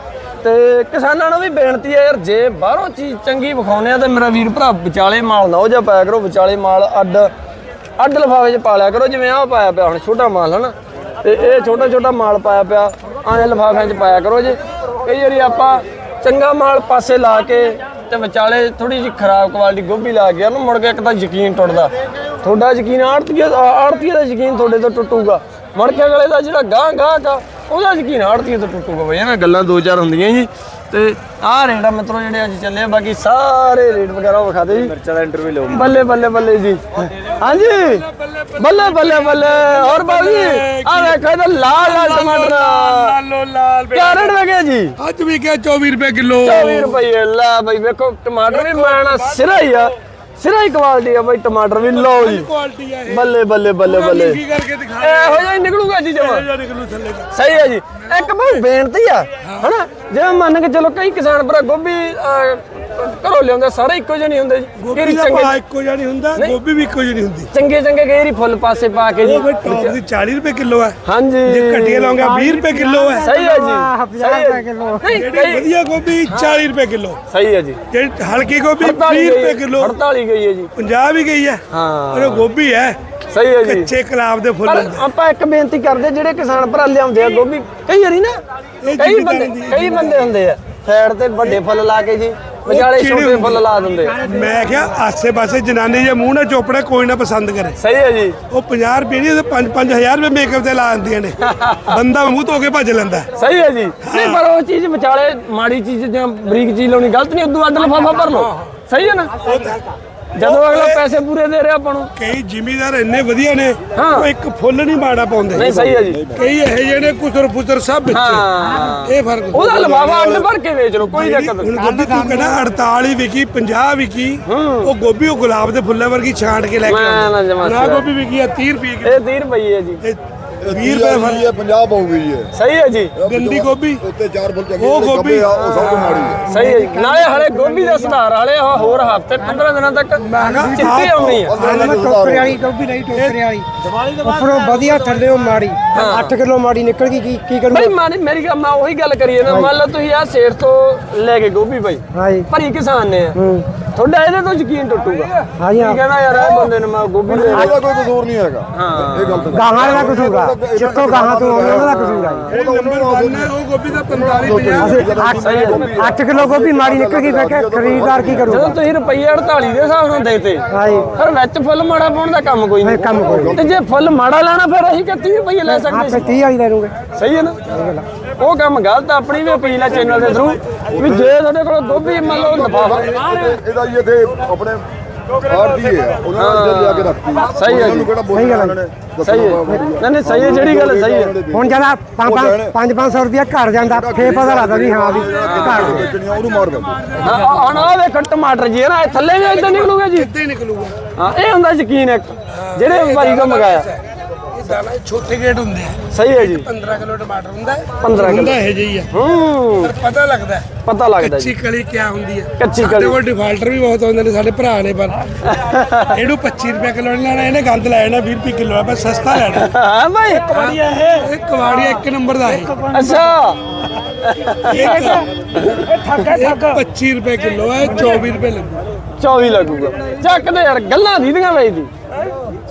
ਤੇ ਕਿਸਾਨਾਂ ਨੂੰ ਵੀ ਬੇਨਤੀ ਹੈ ਯਾਰ, ਜੇ ਬਾਹਰੋਂ ਚੀਜ਼ ਚੰਗੀ ਵਿਖਾਉਨੇ ਆ ਤੇ ਮੇਰਾ ਵੀਰ ਭਰਾ ਵਿਚਾਲੇ ਮਾਲ ਨਾ ਉਹ ਜਿਹਾ ਪਾਇਆ ਕਰੋ, ਵਿਚਾਲੇ ਮਾਲ ਅੱਡ ਅੱਡ ਲਿਫਾਫੇ 'ਚ ਪਾ ਲਿਆ ਕਰੋ, ਜਿਵੇਂ ਆਹ ਪਾਇਆ ਪਿਆ ਹੁਣ, ਛੋਟਾ ਮਾਲ, ਹਨਾ? ਤੇ ਇਹ ਛੋਟਾ ਛੋਟਾ ਮਾਲ ਪਾਇਆ ਪਿਆ, ਆਹ ਲਿਫਾਫਿਆਂ 'ਚ ਪਾਇਆ ਕਰੋ ਜੀ। ਕਈ ਵਾਰੀ ਆਪਾਂ ਚੰਗਾ ਮਾਲ ਪਾਸੇ ਲਾ ਕੇ ਤੇ ਵਿਚਾਲੇ ਥੋੜੀ ਜਿਹੀ ਖਰਾਬ ਕੁਆਲਿਟੀ ਗੋਭੀ ਲਾ ਗਿਆ ਨਾ ਮੁੜ ਕੇ ਇੱਕ ਤਾਂ ਯਕੀਨ ਟੁੱਟਦਾ। ਤੁਹਾਡਾ ਯਕੀਨ ਆੜਤੀਏ ਆੜਤੀਏ ਦਾ ਯਕੀਨ ਤੁਹਾਡੇ ਤੋਂ ਟੁੱਟੂਗਾ। ਮੁੜ ਕੇ ਅਗਲੇ ਦਾ ਜਿਹੜਾ ਗਾਂ ਗਾਂ ਕਾ ਉਹਦਾ ਯਕੀਨ ਆੜਤੀਏ ਤੋਂ ਟੁੱਟੂਗਾ ਬਈ। ਇਹਨਾਂ ਗੱਲਾਂ ਦੋ ਚਾਰ ਹੁੰਦੀਆਂ ਜੀ। ਤੇ ਆਹ ਰੇਟ ਆ ਮਿੱਤਰੋ ਜਿਹੜੇ ਅੱਜ ਚੱਲੇ ਆ ਬਾਕੀ ਸਾਰੇ ਰੇਟ ਵਗੈਰਾ ਵਿਖਾ ਦੇ ਜੀ। ਮਿਰਚਾਂ ਦਾ ਇੰਟਰਵਿਊ ਲਓ। ਬੱਲੇ ਬੱਲੇ ਬੱਲੇ ਜੀ। ਹਾਂਜੀ। ਬੱਲੇ ਬੱਲੇ ਬੱਲੇ। ਹੋਰ ਬਾਬੂ ਜੀ ਆ ਵੇਖੋ ਇਹਦਾ ਲਾਲ ਲਾਲ ਟਮਾਟਰ। ਲਾਲੋ ਲਾਲ ਕਿਆ ਰੇਟ ਵਗੇ ਜੀ? ਅੱਜ ਵੀ ਕਿਹਾ 24 ਰੁਪਏ ਕਿਲੋ। 24 ਰੁਪਏ ਲੈ ਬਈ ਵੇਖੋ ਟਮਾਟਰ ਵੀ ਮਾਣਾ ਸਿਰਾ ਹੀ ਆ। ਸਿਰਾ ਹੀ ਕੁਆਲਿਟੀ ਆ ਬਈ ਟਮਾਟਰ ਵੀ ਲਓ ਜੀ। ਕੁਆਲਿਟੀ ਆ ਇਹ। ਬੱਲੇ ਬੱਲੇ ਬੱਲੇ ਬੱਲੇ। ਕੀ ਕਰਕੇ ਦਿਖਾ ਇਹੋ ਜਿਹਾ ਹੀ ਨਿਕਲੂਗਾ ਜੀ ਜਮਾ। ਨਿਕਲੂ ਥੱਲੇ। ਸਹੀ ਹੈ ਜੀ। ਇੱਕ ਬਹੁਤ ਬੇਨਤੀ ਆ ਹਨਾ? ਜਿਵੇਂ ਮੰਨ ਕੇ ਚਲੋ ਕਈ ਕਿਸਾਨ ਭਰਾ ਗੋਭੀ ਅਹ, ਘਰੋਂ ਲਿਆਉਂਦੇ ਸਾਰੇ ਇੱਕੋ ਜਿਹੇ ਨਹੀਂ ਹੁੰਦੇ ਜੀ। ਗੋਭੀ ਕਿਹੜੀ ਦਾ ਚੰਗੇ ਭਾਅ ਇੱਕੋ ਜਿਹਾ ਨਹੀਂ ਹੁੰਦਾ ਗੋਭੀ ਵੀ ਇੱਕੋ ਜਿਹੀ ਨਹੀਂ ਹੁੰਦੀ। ਚੰਗੇ ਚੰਗੇ ਕਈ ਵਾਰੀ ਫੁੱਲ ਪਾਸੇ ਪਾ ਕੇ ਜੀ। ਉਹ ਟੌਪ ਦੀ 40 ਰੁਪਏ ਕਿਲੋ ਹੈ। ਹਾਂਜੀ। ਜੇ ਘਟੀਆ ਲਾਉਂਗਾ 20 ਰੁਪਏ ਕਿਲੋ ਹੈ। ਸਹੀ ਹੈ ਜੀ। ਸਹੀ ਹੈ ਕਿਲੋ। ਨਹੀਂ ਜਿਹੜੀ ਕਈ ਵਧੀਆ ਗੋਭੀ 40 ਰੁਪਏ ਕਿਲੋ। ਸਹੀ ਹੈ ਜੀ। ਜਿਹੜੀ ਹਲਕੀ ਗੋਭੀ 48 20 ਰੁਪਏ ਕਿਲੋ। 48 ਗਈ ਹੈ ਜੀ। 50 ਵੀ ਗਈ ਹੈ। ਹਾਂ। ਪਰ ਉਹ ਗੋਭੀ ਹੈ। ਸਹੀ ਹੈ ਜੀ। ਕੱਚੇ ਗੁਲਾਬ ਦੇ ਫੁੱਲ ਪਰ ਹੁੰਦੇ। ਆਪਾਂ ਇੱਕ ਬੇਨਤੀ ਕਰਦੇ ਜਿਹੜੇ ਕਿਸਾਨ ਭਰਾ ਲਿਆਉਂਦੇ ਆ ਗੋਭੀ ਕਈ ਵਾਰੀ ਨਾ ਕਈ ਜ਼ਿਮੀਦਾਰਾਂ ਬੰਦੇ ਦੀ- ਕਈ ਬੰਦੇ ਹੁੰਦੇ ਆ। ਸਾਈਡ ਤੇ ਵੱਡੇ ਫੁੱਲ ਲਾ ਕੇ ਜੀ ਵਿਚਾਲੇ ਛੋਟੇ। ਫੁੱਲ ਲਾ ਦਿੰਦੇ। ਆ। ਮੈਂ ਕਿਹਾ ਆਸੇ ਪਾਸੇ ਜਨਾਨੀ ਜੇ ਮੂੰਹ ਨਾਲ ਚੋਪੜਾ ਕੋਈ ਨਾ ਪਸੰਦ ਕਰੇ। ਸਹੀ ਹੈ ਜੀ। ਉਹ 50 ਰੁਪਏ ਨਹੀਂ ਤੇ 5-5000 ਰੁਪਏ ਮੇਕਅਪ ਤੇ ਲਾ ਦਿੰਦੀਆਂ ਨੇ। ਬੰਦਾ ਮੂੰਹ ਧੋ ਕੇ ਭੱਜ ਲੈਂਦਾ। ਸਹੀ ਹੈ ਜੀ। ਨਹੀਂ ਪਰ ਉਹ ਚੀਜ਼ ਵਿਚਾਲੇ ਮਾੜੀ ਚੀਜ਼ ਜਾਂ ਬਰੀਕ ਚੀਜ਼ ਲਾਉਣੀ ਗਲਤ ਨਹੀਂ ਉਦੋਂ ਅੱਡ ਲਫਾਫਾ ਭਰ ਲਓ। ਸਹੀ ਹੈ ਨਾ? ਜਦੋਂ ਅਗਲਾ ਪੈਸੇ ਪੂਰੇ ਦੇ ਰਿਹਾ ਆਪਾਂ ਨੂੰ। ਕਈ ਜ਼ਿਮੀਦਾਰ ਇੰਨੇ ਵਧੀਆ ਨੇ। ਉਹ ਇੱਕ ਫੁੱਲ ਨਹੀਂ ਮਾੜਾ ਪਾਉਂਦੇ। ਨਹੀਂ ਸਹੀ ਹੈ ਜੀ। ਕਈ ਇਹ ਜਿਹੜੇ ਕੁਤਰ ਪੁਤਰ ਸਭ ਵਿੱਚ। ਹਾਂ। ਇਹ ਫ਼ਰਕ ਹੁੰਦਾ। ਉਹਦਾ ਲਫਾਫਾ ਅੱਡ ਭਰ ਕੇ ਵੇਚ ਲਓ ਕੋਈ ਦਿੱਕਤ ਹੁਣ ਨਹੀਂ ਗੋਭੀ ਤੂੰ ਕਹਿੰਦਾ 48 ਵਿਕੀ 50 ਵਿਕੀ ਉਹ ਗੋਭੀ ਉਹ ਗੁਲਾਬ ਦੇ ਫੁੱਲਾਂ ਵਰਗੀ ਛਾਂਟ ਕੇ ਲੈ ਕੇ ਆਉਂਦਾ। ਨਾ ਗੋਭੀ ਵਿਕੀ ਆ 30 ਰੁਪਏ ਇਹ 30 ਰੁਪਏ ਹੈ ਜੀ। 20 ਰੁਪਏ ਫਲ ਇਹ 50 ਪਾਉਗੀ ਜੀ ਸਹੀ ਹੈ ਜੀ। ਗੰਦੀ ਗੋਭੀ? ਉੱਤੇ ਚਾਰ ਫੁੱਲ ਚੱਗੇ ਉਹ ਜਿਹੜੇ ਗੋਭੀ- ਗੱਭੇ ਆ ਉਹ ਸਭ ਤੋਂ ਮਾੜੀ ਹੈ। ਸਹੀ ਹੈ ਜੀ। ਨਾਲੇ ਹਲੇ ਗੋਭੀ ਦਾ ਸੁਧਾਰ ਵਾਲੇ ਆ ਹੋਰ ਹਫ਼ਤੇ 15 ਦਿਨਾਂ ਤੱਕ ਚਿੱਟੀ ਆਉਣੀ ਆ। ਟੋਕਰੇ ਵਾਲੀ ਗੋਭੀ ਨਹੀਂ ਟੋਕਰੇ ਵਾਲੀ। ਉੱਪਰੋਂ ਵਧੀਆ ਥੱਲੇ ਮਾੜੀ 8 ਕਿਲੋ ਮਾੜੀ ਨਿਕਲ ਗਈ ਕੀ ਕੀ ਬਈ ਮਾਨੀ ਮੇਰੀ ਗੱਲ ਮੈਂ ਉਹੀ ਗੱਲ ਕਰੀਏ ਨਾ ਮੰਨ ਲਓ ਤੁਸੀਂ ਆ ਸੇਠ ਤੋਂ ਲੈ ਕੇ ਗੋਭੀ ਬਈ। ਹਾਂਜੀ ਭਰੀ ਕਿਸਾਨ ਨੇ ਆ। ਤੁਹਾਡਾ ਇਹਦੇ ਤੋਂ ਯਕੀਨ ਟੁੱਟੂਗਾ। ਹਾਂਜੀ ਕੀ ਕਹਿੰਦਾ ਯਾਰ ਇਹ ਬੰਦੇ ਨੂੰ ਮੈਂ ਗੋਭੀ ਦੇ ਇਹਦਾ ਕੋਈ ਕਸੂਰ ਨਹੀਂ ਹੈਗਾ। ਇਹ ਗੱਲ। ਤਾਂ ਗਾਹਾਂ ਦਾ ਕਸੂਰ ਆ। ਜਿੱਥੋਂ ਗਾਹਾਂ ਤੋਂ ਆਉਂਦੇ ਉਹਨਾਂ ਦਾ ਕਸੂਰ ਆ ਜੀ। ਉਹ ਨੰਬਰ 1 ਹੈ ਉਹ ਗੋਭੀ ਦਾ 45 50 ਅਸੀਂ 8 ਕਿਲੋ ਗੋਭੀ ਮਾੜੀ ਨਿਕਲ ਗਈ ਫਿਰ ਕਿ ਖਰੀਦਦਾਰ ਕੀ ਕਰੂਗਾ? ਜਦੋਂ ਤੁਸੀਂ ਰੁਪਈਏ 48 ਦੇ ਹਿਸਾਬ ਨਾਲ ਦੇਤੇ ਹਾਂਜੀ। ਫਿਰ ਵਿੱਚ ਫੁੱਲ ਮਾੜਾ ਪਾਉਣ ਦਾ ਕੰਮ ਕੋਈ ਨਹੀਂ ਕੰਮ ਕੋਈ ਤੇ ਜੇ ਫੁੱਲ ਮਾੜਾ ਲੈਣਾ ਫਿਰ ਅਸੀਂ ਕਿ 30 ਰੁਪਈਏ ਲੈ ਸਕਦੇ ਆਪੇ ਸੀ। 30 ਵਾਲੀ ਲੈ ਲੂਗੇ। ਸਹੀ ਹੈ ਨਾ? ਉਹ ਕੰਮ ਗਲਤ ਆ, ਆਪਣੀ ਵੀ ਅਪੀਲ ਹੈ ਚੈਨਲ ਦੇ ਥਰੂ ਵੀ ਜੇ ਤੁਹਾਡੇ ਕੋਲ ਗੋਭੀ ਮੰਨ ਲਓ ਲਫਾਫਾ। ਇਹਦਾ ਹੀ ਇੱਥੇ ਆਪਣੇ ਆਰਟੀ ਹੈ। ਉਹਨਾਂ ਨੇ ਇੱਥੇ ਲਿਆ ਕੇ ਰੱਖਤੀ। ਸਹੀ ਹੈ ਉਹਨਾਂ ਨੂੰ ਜੀ। ਕਿਹੜਾ ਬੋਲ ਸਹੀ ਗੱਲ ਹੈ। ਉਹਨਾਂ ਨੇ? ਸਹੀ ਹੈ। ਨਹੀਂ ਨਹੀਂ ਸਹੀ ਹੈ। ਜਿਹੜੀ ਗੱਲ ਹੈ, ਸਹੀ ਹੈ। ਹੁਣ ਜਦਾ 5-500 ਰੁਪਇਆ ਘਰ ਜਾਂਦਾ। ਫੇਰ ਪਤਾ ਲੱਗਦਾ ਵੀ ਹਾਂ ਵੀ ਘਰ ਦੇ ਵੇਚਣੀਆਂ ਉਹਨੂੰ ਮਾਰ ਦਿੰਦੇ ਹਾਂ, ਆ- ਹੁਣ ਆ ਵੇਖ ਟਮਾਟਰ ਜੀ ਹੈ ਨਾ ਇਹ ਥੱਲੇ ਵੀ ਇਦਾਂ ਨਿਕਲੂਗਾ ਜੀ। ਇੱਥੇ ਹੀ ਨਿਕਲੂਗਾ। ਹਾਂ ਇਹ ਹੁੰਦਾ ਯਕੀਨ ਇੱਕ। ਜਿਹੜੇ ਵਪਾਰੀ ਤੋਂ ਮੰਗਾਇਆ। ਇਹ ਦਾਣਾ ਛੋਟੇ ਗੇਟ ਹੁੰਦੇ ਆ। ਸਹੀ ਹੈ ਜੀ। 15 ਕਿਲੋ ਟਮਾਟਰ ਹੁੰਦਾ ਹੈ। 15 ਹੁੰਦਾ ਕਿਲੋ। ਇਹ ਜਿਹੀ ਆ। ਹੂੰ। ਪਰ ਪਤਾ ਲੱਗਦਾ ਪਤਾ ਲੱਗਦਾ ਕੱਚੀ ਜੀ ਕਲੀ ਕਿਆ ਹੁੰਦੀ ਹੈ। ਕੱਚੀ ਸਾਡੇ ਕਲੀ। ਕੋਲ ਡਿਫਾਲਟਰ ਵੀ ਬਹੁਤ ਆਉਂਦੇ ਨੇ ਸਾਡੇ ਭਰਾ ਨੇ ਪਰ ਇਹਨੂੰ 25 ਰੁਪਏ ਕਿਲੋ ਨਹੀਂ ਲੈਣਾ ਇਹਨੇ ਗੰਦ ਲੈ ਜਾਣਾ 20 ਰੁਪਏ ਕਿਲੋ ਆ ਬਸ ਸਸਤਾ ਲੈਣਾ ਹਾਂ ਭਾਈ ਇਹ। ਕਵਾੜੀਆ ਇੱਕ ਨੰਬਰ ਦਾ ਹੈ। ਅੱਛਾ। ਇਹ 25 ਰੁਪਏ ਕਿਲੋ ਹੈ 24 ਰੁਪਏ ਲੱਗੂ। 24 ਲੱਗੂਗਾ। ਚੱਕ ਦੇ ਯਾਰ ਗੱਲਾਂ ਦੀਦੀਆਂ ਬਾਈ ਦੀ।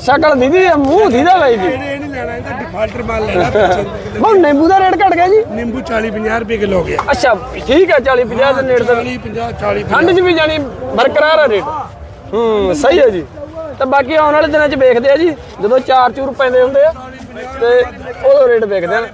ਸ਼ਕਲ ਦੀਦੀ ਆ ਮੂੰਹ ਦੀਦਾ ਬਾਈ ਦੀ ਇਹਨੇ ਇਹ ਨਹੀਂ ਲੈਣਾ ਇਹਦਾ ਡਿਫਾਲਟਰ ਮਾਲ ਲੈਣਾ 25 ਰੁਪਏ ਕਿਲੋ ਬਹੁਤ ਨਿੰਬੂ ਦਾ ਰੇਟ ਘਟ ਗਿਆ ਜੀ। ਨਿੰਬੂ 40 50 ਰੁਪਏ ਕਿਲੋ ਹੋ ਗਿਆ। ਅੱਛਾ ਠੀਕ ਹੈ 40 50 ਦੇ ਨੇੜੇ ਤੇ 40 50 40 ਠੰਡ 'ਚ ਵੀ ਜਾਨੀ ਬਰਕਰਾਰ ਆ ਰੇਟ। ਹੂੰ ਸਹੀ ਹੈ ਜੀ। ਤੇ ਬਾਕੀ ਆਉਣ ਵਾਲੇ ਦਿਨਾਂ 'ਚ ਵੇਖਦੇ ਆ ਜੀ ਜਦੋਂ ਚਾਰ ਚੂਰ ਪੈਂਦੇ ਹੁੰਦੇ ਆ। ਤੇ ਉਦੋਂ ਰੇਟ ਵੇਖਦੇ ਆ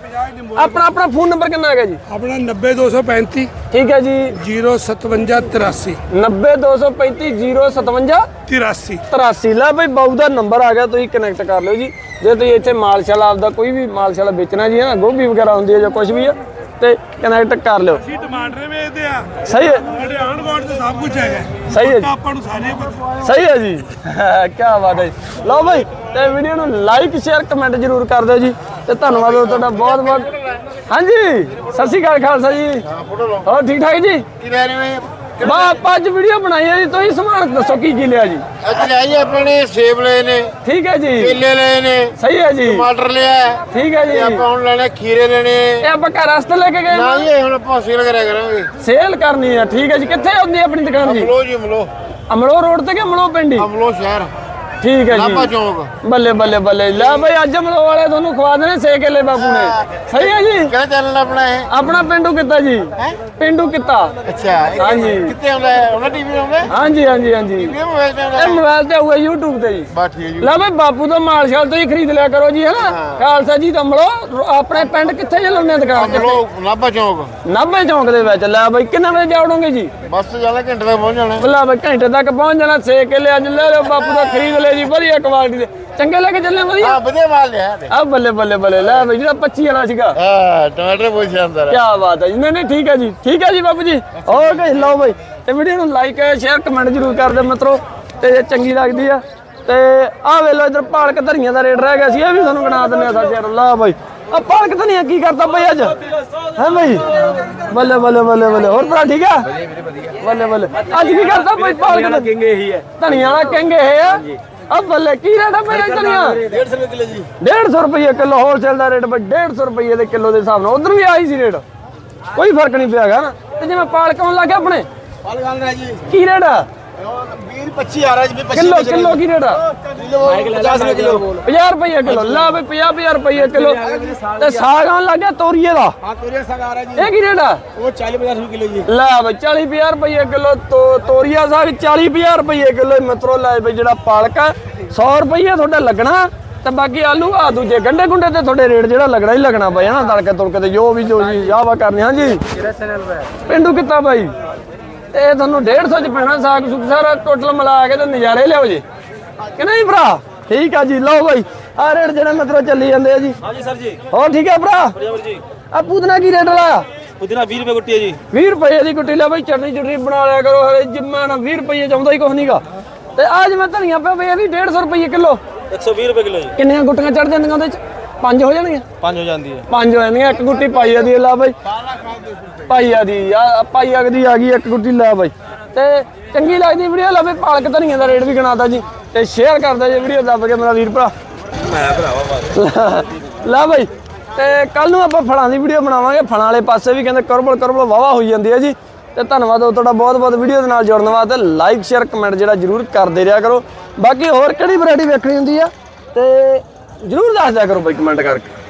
ਆਪਣਾ ਆਪਣਾ ਫੋਨ ਨੰਬਰ ਕਿੰਨਾ ਹੈਗਾ ਜੀ? ਆਪਣਾ 90235 ਠੀਕ ਹੈ ਜੀ। 05783 90235 057 83 83 ਲੈ ਬਈ ਬਾਊ ਦਾ ਨੰਬਰ ਆ ਗਿਆ ਤੁਸੀਂ ਕਨੈਕਟ ਕਰ ਲਿਓ ਜੀ। ਜੇ ਤੁਸੀਂ ਇੱਥੇ ਮਾਲਸ਼ਾਲਾ ਆਪਦਾ ਕੋਈ ਵੀ ਮਾਲਸ਼ਾਲਾ ਵੇਚਣਾ ਜੀ ਹੈ ਨਾ ਗੋਭੀ ਵਗੈਰਾ ਹੁੰਦੀ ਹੈ ਜਾਂ ਕੁਝ ਵੀ ਆ ਤੇ ਕਨੈਕਟ ਕਰ ਲਿਓ। ਅਸੀਂ ਟਮਾਟਰ ਵੇਚਦੇ ਆ। ਸਹੀ ਹੈ। ਸਾਡੇ ਆਂਢ ਗੁਆਂਢ ਤੇ ਸਭ ਕੁਝ ਹੈਗਾ। ਸਹੀ ਹੈ ਜੀ। ਆਪਾਂ ਨੂੰ ਸਾਰੇ ਪਤਾ ਸਹੀ ਹੈ ਜੀ। ਕੀ ਬਾਤ ਹੈ ਜੀ। ਲਓ ਭਾਈ ਤੇ ਵੀਡੀਓ ਨੂੰ ਲਾਈਕ ਸ਼ੇਅਰ ਕਮੈਂਟ ਜਰੂਰ ਕਰ ਦਿਓ ਜੀ। ਤੇ ਧੰਨਵਾਦ ਤੁਹਾਡਾ ਬਹੁਤ ਬਹੁਤ। ਹਾਂਜੀ। ਸਤਿ ਸ਼੍ਰੀ ਅਕਾਲ ਖਾਲਸਾ ਜੀ। ਹੋਰ ਠੀਕ ਠਾਕ ਜੀ? ਕੀ ਲੈ ਰਹੇ ਹੋ ਬਾ ਆਪਾਂ ਅੱਜ ਵੀਡੀਓ ਬਣਾਈ ਹੈ ਜੀ ਤੁਸੀਂ ਸਮਾਨ ਦੱਸੋ ਕੀ ਕੀ ਲਿਆ ਜੀ। ਅੱਜ ਲੈ ਜੀ ਆਪਣੇ ਨੇ ਸੇਬ ਲਏ ਨੇ ਠੀਕ ਹੈ ਜੀ। ਕੇਲੇ ਲਏ ਨੇ ਸਹੀ ਹੈ ਜੀ। ਟਮਾਟਰ ਲਿਆ ਠੀਕ ਹੈ ਜੀ। ਆਪਾਂ ਹੁਣ ਲੈਣੇ ਖੀਰੇ ਲੈਣੇ। ਇਹ ਆਪਾਂ ਘਰ ਰਸਤੇ ਲੈ ਕੇ ਗਏ ਨਾ ਜੀ ਹੁਣ ਆਪਾਂ ਸੇਲ ਕਰਿਆ ਕਰਾਂਗੇ। ਸੇਲ ਕਰਨੀ ਹੈ ਠੀਕ ਹੈ ਜੀ। ਕਿੱਥੇ ਹੁੰਦੀ ਹੈ ਆਪਣੀ ਦੁਕਾਨ ਜੀ? ਅਮਲੋ ਜੀ ਅਮਲੋ। ਅਮਲੋ ਰੋਡ ਤੇ ਕਿ ਅਮਲੋ ਪਿੰਡੀ ਅਮਲੋ ਸ਼ਹਿਰ। ਠੀਕ ਹੈ ਜੀ। ਚੌਂਕ। ਬੱਲੇ ਬੱਲੇ ਬੱਲੇ। ਲੈ ਬਈ ਅੱਜ ਅਮਲੋ ਵਾਲੇ ਤੁਹਾਨੂੰ ਖਵਾ ਦੇਣੇ ਸੇ ਕੇਲੇ ਬਾਪੂ ਨੇ। ਸਹੀ ਹੈ ਜੀ? ਕਿਹੜਾ ਚੈਨਲ ਆਪਣਾ ਇਹ? ਆਪਣਾ ਪਿੰਡੂ ਕਿੱਤਾ ਜੀ। ਪਿੰਡੂ ਕਿੱਤਾ। ਅੱਛਾ ਇਹ ਹਾਂਜੀ। ਕਿੱਥੇ ਆਉਂਦਾ ਹੈ? ਉਹਨਾਂ ਟੀਵੀ ਆਉਂਦਾ ਹੈ? ਹਾਂਜੀ ਹਾਂਜੀ ਹਾਂਜੀ। ਇਹ ਮੋਬਾਈਲ ਤੇ ਆਉਂਦਾ ਇਹ ਹੈ ਮੋਬਾਈਲ ਤੇ ਆਊਗਾ YouTube ਤੇ ਜੀ। ਬਸ ਠੀਕ ਹੈ ਜੀ। ਲੈ ਬਈ ਬਾਪੂ ਤੋਂ ਮਾਲਸ਼ਾਲ ਤੋਂ ਹੀ ਖਰੀਦ ਲਿਆ ਕਰੋ ਜੀ ਹੈਨਾ? ਖਾਲਸਾ ਜੀ ਤੋਂ ਮਿਲੋ ਆਪਣੇ ਪਿੰਡ ਕਿੱਥੇ ਚੱਲਣੇ ਦੁਕਾਨ ਕਿੱਥੇ? ਅਮਲੋ ਨਾਭਾ ਚੌਂਕ। ਨਾਭੇ ਚੌਂਕ ਦੇ ਵਿੱਚ। ਲੈ ਬਈ ਕਿੰਨੇ ਵਜੇ ਜਾਵੜੋਗੇ ਜੀ? ਬੱਸ ਜਾਣਾ ਘੰਟੇ ਤੱਕ ਪਹੁੰਚ ਜਾਣਾ। ਬੱਲਾ ਬਈ ਘੰਟੇ ਤੱਕ ਪਹੁੰਚ ਜਾਣਾ ਸੇ ਕਿੱਲੇ ਅੱਜ ਲੈ ਲਓ ਬਾਪੂ ਦਾ ਖਰੀਦ ਲੈ ਜੀ ਵਧੀਆ ਕੁਆਲਿਟੀ ਦੇ। ਚੰਗੇ ਲੈ ਕੇ ਚੱਲੇ ਵਧੀਆ? ਹਾਂ ਵਧੀਆ ਮਾਲ ਲਿਆ ਤੇ ਆ ਬੱਲੇ ਬੱਲੇ ਬੱਲੇ ਲੈ ਬਈ ਜਿਹੜਾ 25 ਵਾਲਾ ਸੀਗਾ। ਹਾਂ ਟਮਾਟਰ ਬਹੁਤ ਸ਼ਾਨਦਾਰ ਹੈ ਕੀ ਬਾਤ ਹੈ ਜੀ। ਨਹੀਂ ਨਹੀਂ ਠੀਕ ਹੈ ਜੀ ਠੀਕ ਹੈ ਜੀ ਬਾਬੂ ਜੀ। ਓਕੇ ਲਓ ਬਈ। ਤੇ ਵੀਡੀਓ ਨੂੰ ਲਾਈਕ ਸ਼ੇਅਰ ਕਮੈਂਟ ਜ਼ਰੂਰ ਕਰ ਦਿਓ ਮਿੱਤਰੋ। ਤੇ ਜੇ ਚੰਗੀ ਲੱਗਦੀ ਆ ਤੇ ਆਹ ਵੇ ਲੋ ਇਧਰ ਪਾਲਕ ਧਨੀਆਂ ਦਾ ਰੇਟ ਰਹਿ ਗਿਆ ਸੀ ਇਹ ਵੀ ਤੁਹਾਨੂੰ ਗਣਾ ਦਿੰਦੇ ਆ ਸਾਡੇ ਯਾਰ। ਲਾ ਬਈ। ਆ ਪਾਲਕ ਧਨੀਆ ਕੀ ਕਰਦਾ ਬਈ ਅੱਜ? ਹੈ ਬਈ? ਬੱਲੇ ਬੱਲੇ ਬੱਲੇ ਬੱਲੇ। ਹੋਰ ਭਰਾ ਠੀਕ ਆ? ਬੱਲੇ ਬੱਲੇ। ਅੱਜ ਕੀ ਕਰਦਾ ਬਈ ਪਾਲਕ? ਦਾ ਕਿੰਗੇ ਇਹੀ ਹੈ। ਧਨੀਆ ਵਾਲਾ ਕਿੰਗੇ ਇਹ ਆ? ਆ ਬੱਲੇ ਕੀ ਰੇਟ ਆ ਧਨੀਆ 150 ਰੁਪਏ ਕਿਲੋ ਜੀ। 150 ਰੁਪਏ ਕਿਲੋ ਹੋਲਸੇਲ ਦਾ ਰੇਟ ਬਈ 150 ਰੁਪਏ ਦੇ ਕਿਲੋ ਦੇ ਹਿਸਾਬ ਨਾਲ। ਉਧਰ ਵੀ ਆਈ ਸੀ ਰੇਟ। ਕੋਈ ਫ਼ਰਕ ਨਹੀਂ ਪਿਆਗਾ ਨਾ। ਤੇ ਜਿਵੇਂ ਪਾਲਕ ਆਉਣ ਲੱਗ ਗਿਆ ਆਪਣੇ? ਪਾਲ ਗੱਲ ਰਿਹਾ ਜੀ। ਕੀ ਰੇਟ ਆ? 20 25 ਆ ਰਿਹਾ ਜੀ 25 ਕਿਲੋ ਕਿਲੋ ਕੀ ਰੇਟ ਆ? ਕਿਲੋ 50 ਰੁਪਏ ਕਿਲੋ। 50 ਰੁਪਏ ਕਿਲੋ ਲਾ ਬਈ 50 50 ਰੁਪਏ ਕਿਲੋ। ਤੇ ਸਾਗ ਆਉਣ ਲੱਗ ਗਿਆ ਤੋਰੀਏ ਦਾ। ਹਾਂ ਕੋਰੀਆ ਸਾਗ ਆ ਰਿਹਾ ਜੀ। ਇਹ ਕੀ ਰੇਟ ਆ? ਉਹ 40 50 ਰੁਪਏ ਕਿਲੋ ਜੀ। ਲੈ ਬਈ 40 50 ਰੁਪਏ ਕਿਲੋ ਤੋ ਤੋਰੀਆ ਸਾਗ 40 50 ਰੁਪਏ ਕਿਲੋ। ਮਿੱਤਰੋ ਲੈ ਬਈ ਜਿਹੜਾ ਪਾਲਕ ਆ 100 ਰੁਪਏ ਤੁਹਾਡਾ ਲੱਗਣਾ। ਤੇ ਬਾਕੀ ਆਲੂ ਆ ਦੂਜੇ ਗੰਡੇ ਗੁੰਡੇ ਤੇ ਤੁਹਾਡੇ ਰੇਟ ਜਿਹੜਾ ਲੱਗਣਾ ਹੀ ਲੱਗਣਾ ਪਈ ਹਨਾ? ਤੜਕੇ ਤੁੜਕੇ ਤੇ ਜੋ ਵੀ ਜੋ ਜੀ ਆਵਾ ਕਰਨੀ। ਹਾਂਜੀ। ਪਿੰਡੂ ਕਿੱਤਾ ਬਾਈ। ਇਹ ਤੁਹਾਨੂੰ 150 ਚ ਪੈਣਾ ਸਾਗ ਸੁਗ ਸਾਰਾ ਟੋਟਲ ਮਿਲਾ ਕੇ ਤੇ ਨਜ਼ਾਰੇ ਲਿਆਓ ਜੀ। ਕਿ ਨਹੀਂ ਭਰਾ? ਠੀਕ ਆ ਜੀ ਲਓ ਬਾਈ ਆ ਰੇਟ ਜਿਹੜੇ ਮਤਲਬ ਚੱਲੀ ਜਾਂਦੇ ਆ ਜੀ। ਹਾਂਜੀ ਸਰ ਜੀ। ਹੋਰ ਠੀਕ ਆ ਭਰਾ? ਆ ਪੂਦਨਾ ਕੀ ਰੇਟ ਲਾਇਆ ਪੁਦੀਨਾ 20 ਰੁਪਏ ਗੁੱਟੀ ਹੈ ਜੀ। 20 ਰੁਪਏ ਦੀ ਗੁੱਟੀ ਲੈ ਬਈ ਚਟਨੀ ਚਟਨੀ ਬਣਾ ਲਿਆ ਕਰੋ ਹਰੇ ਜਿੰਮਾ ਨਾ 20 ਰੁਪਏ ਚਾਹੁੰਦਾ ਹੀ ਕੁਛ ਨਹੀਂਗਾ ਤੇ ਅੱਜ ਮੈਂ ਧਨੀਆ ਪਿਆ ਬਈ ਇਹ ਵੀ 150 ਰੁਪਏ ਕਿਲੋ। 120 ਰੁਪਏ ਕਿਲੋ ਜੀ। ਕਿੰਨੀਆਂ ਗੁੱਟੀਆਂ ਚੜ ਜਾਂਦੀਆਂ ਉਹਦੇ ਚ? ਪੰਜ ਹੋ ਜਾਣਗੀਆਂ? ਪੰਜ ਹੋ ਜਾਂਦੀ ਹੈ। ਪੰਜ ਹੋ ਜਾਂਦੀਆਂ ਇੱਕ ਗੁੱਟੀ ਪਾਈਆ ਦੀ ਲਾ ਬਈ। ਪਾਈਆ ਦੀ ਆ ਪਾਈਆ ਦੀ ਆ ਗਈ ਇੱਕ ਗੁੱਟੀ ਲੈ ਬਈ। ਤੇ ਚੰਗੀ ਲੱਗਦੀ ਵੀਡੀਓ ਲਾ ਬਈ ਪਾਲਕ ਧਨੀਆ ਦਾ ਰੇਟ ਵੀ ਗਣਾਤਾ ਜੀ। ਤੇ ਸ਼ੇਅਰ ਕਰਦਾ ਜੀ ਵੀਡੀਓ ਦੱਬ ਕੇ ਮੇਰਾ ਵੀਰ ਭਰਾ। ਮੈਂ ਭਰਾਵਾ ਲੈ ਬਈ। ਤੇ ਕੱਲ ਨੂੰ ਆਪਾਂ ਫਲਾਂ ਦੀ ਵੀਡੀਓ ਬਣਾਵਾਂਗੇ। ਫਲਾਂ ਵਾਲੇ ਪਾਸੇ ਵੀ ਕਹਿੰਦੇ ਕਰਬਲ ਕਰਬਲ ਵਾਵਾ ਹੋਈ ਜਾਂਦੀ ਹੈ ਜੀ। ਤੇ ਧੰਨਵਾਦ ਹੋ ਤੁਹਾਡਾ ਬਹੁਤ ਬਹੁਤ ਵੀਡੀਓ ਦੇ ਨਾਲ ਜੁੜਨ ਵਾਸਤੇ। ਲਾਈਕ ਸ਼ੇਅਰ ਕਮੈਂਟ ਜਿਹੜਾ ਜਰੂਰ ਕਰਦੇ ਰਿਹਾ ਕਰੋ। ਬਾਕੀ ਹੋਰ ਕਿਹੜੀ ਵੈਰਾਈਟੀ ਵੇਖਣੀ ਹੁੰਦੀ ਆ? ਤੇ ਜਰੂਰ ਦੱਸ ਦਿਆ ਕਰੋ ਬਈ ਕਮੈਂਟ ਕਰਕੇ।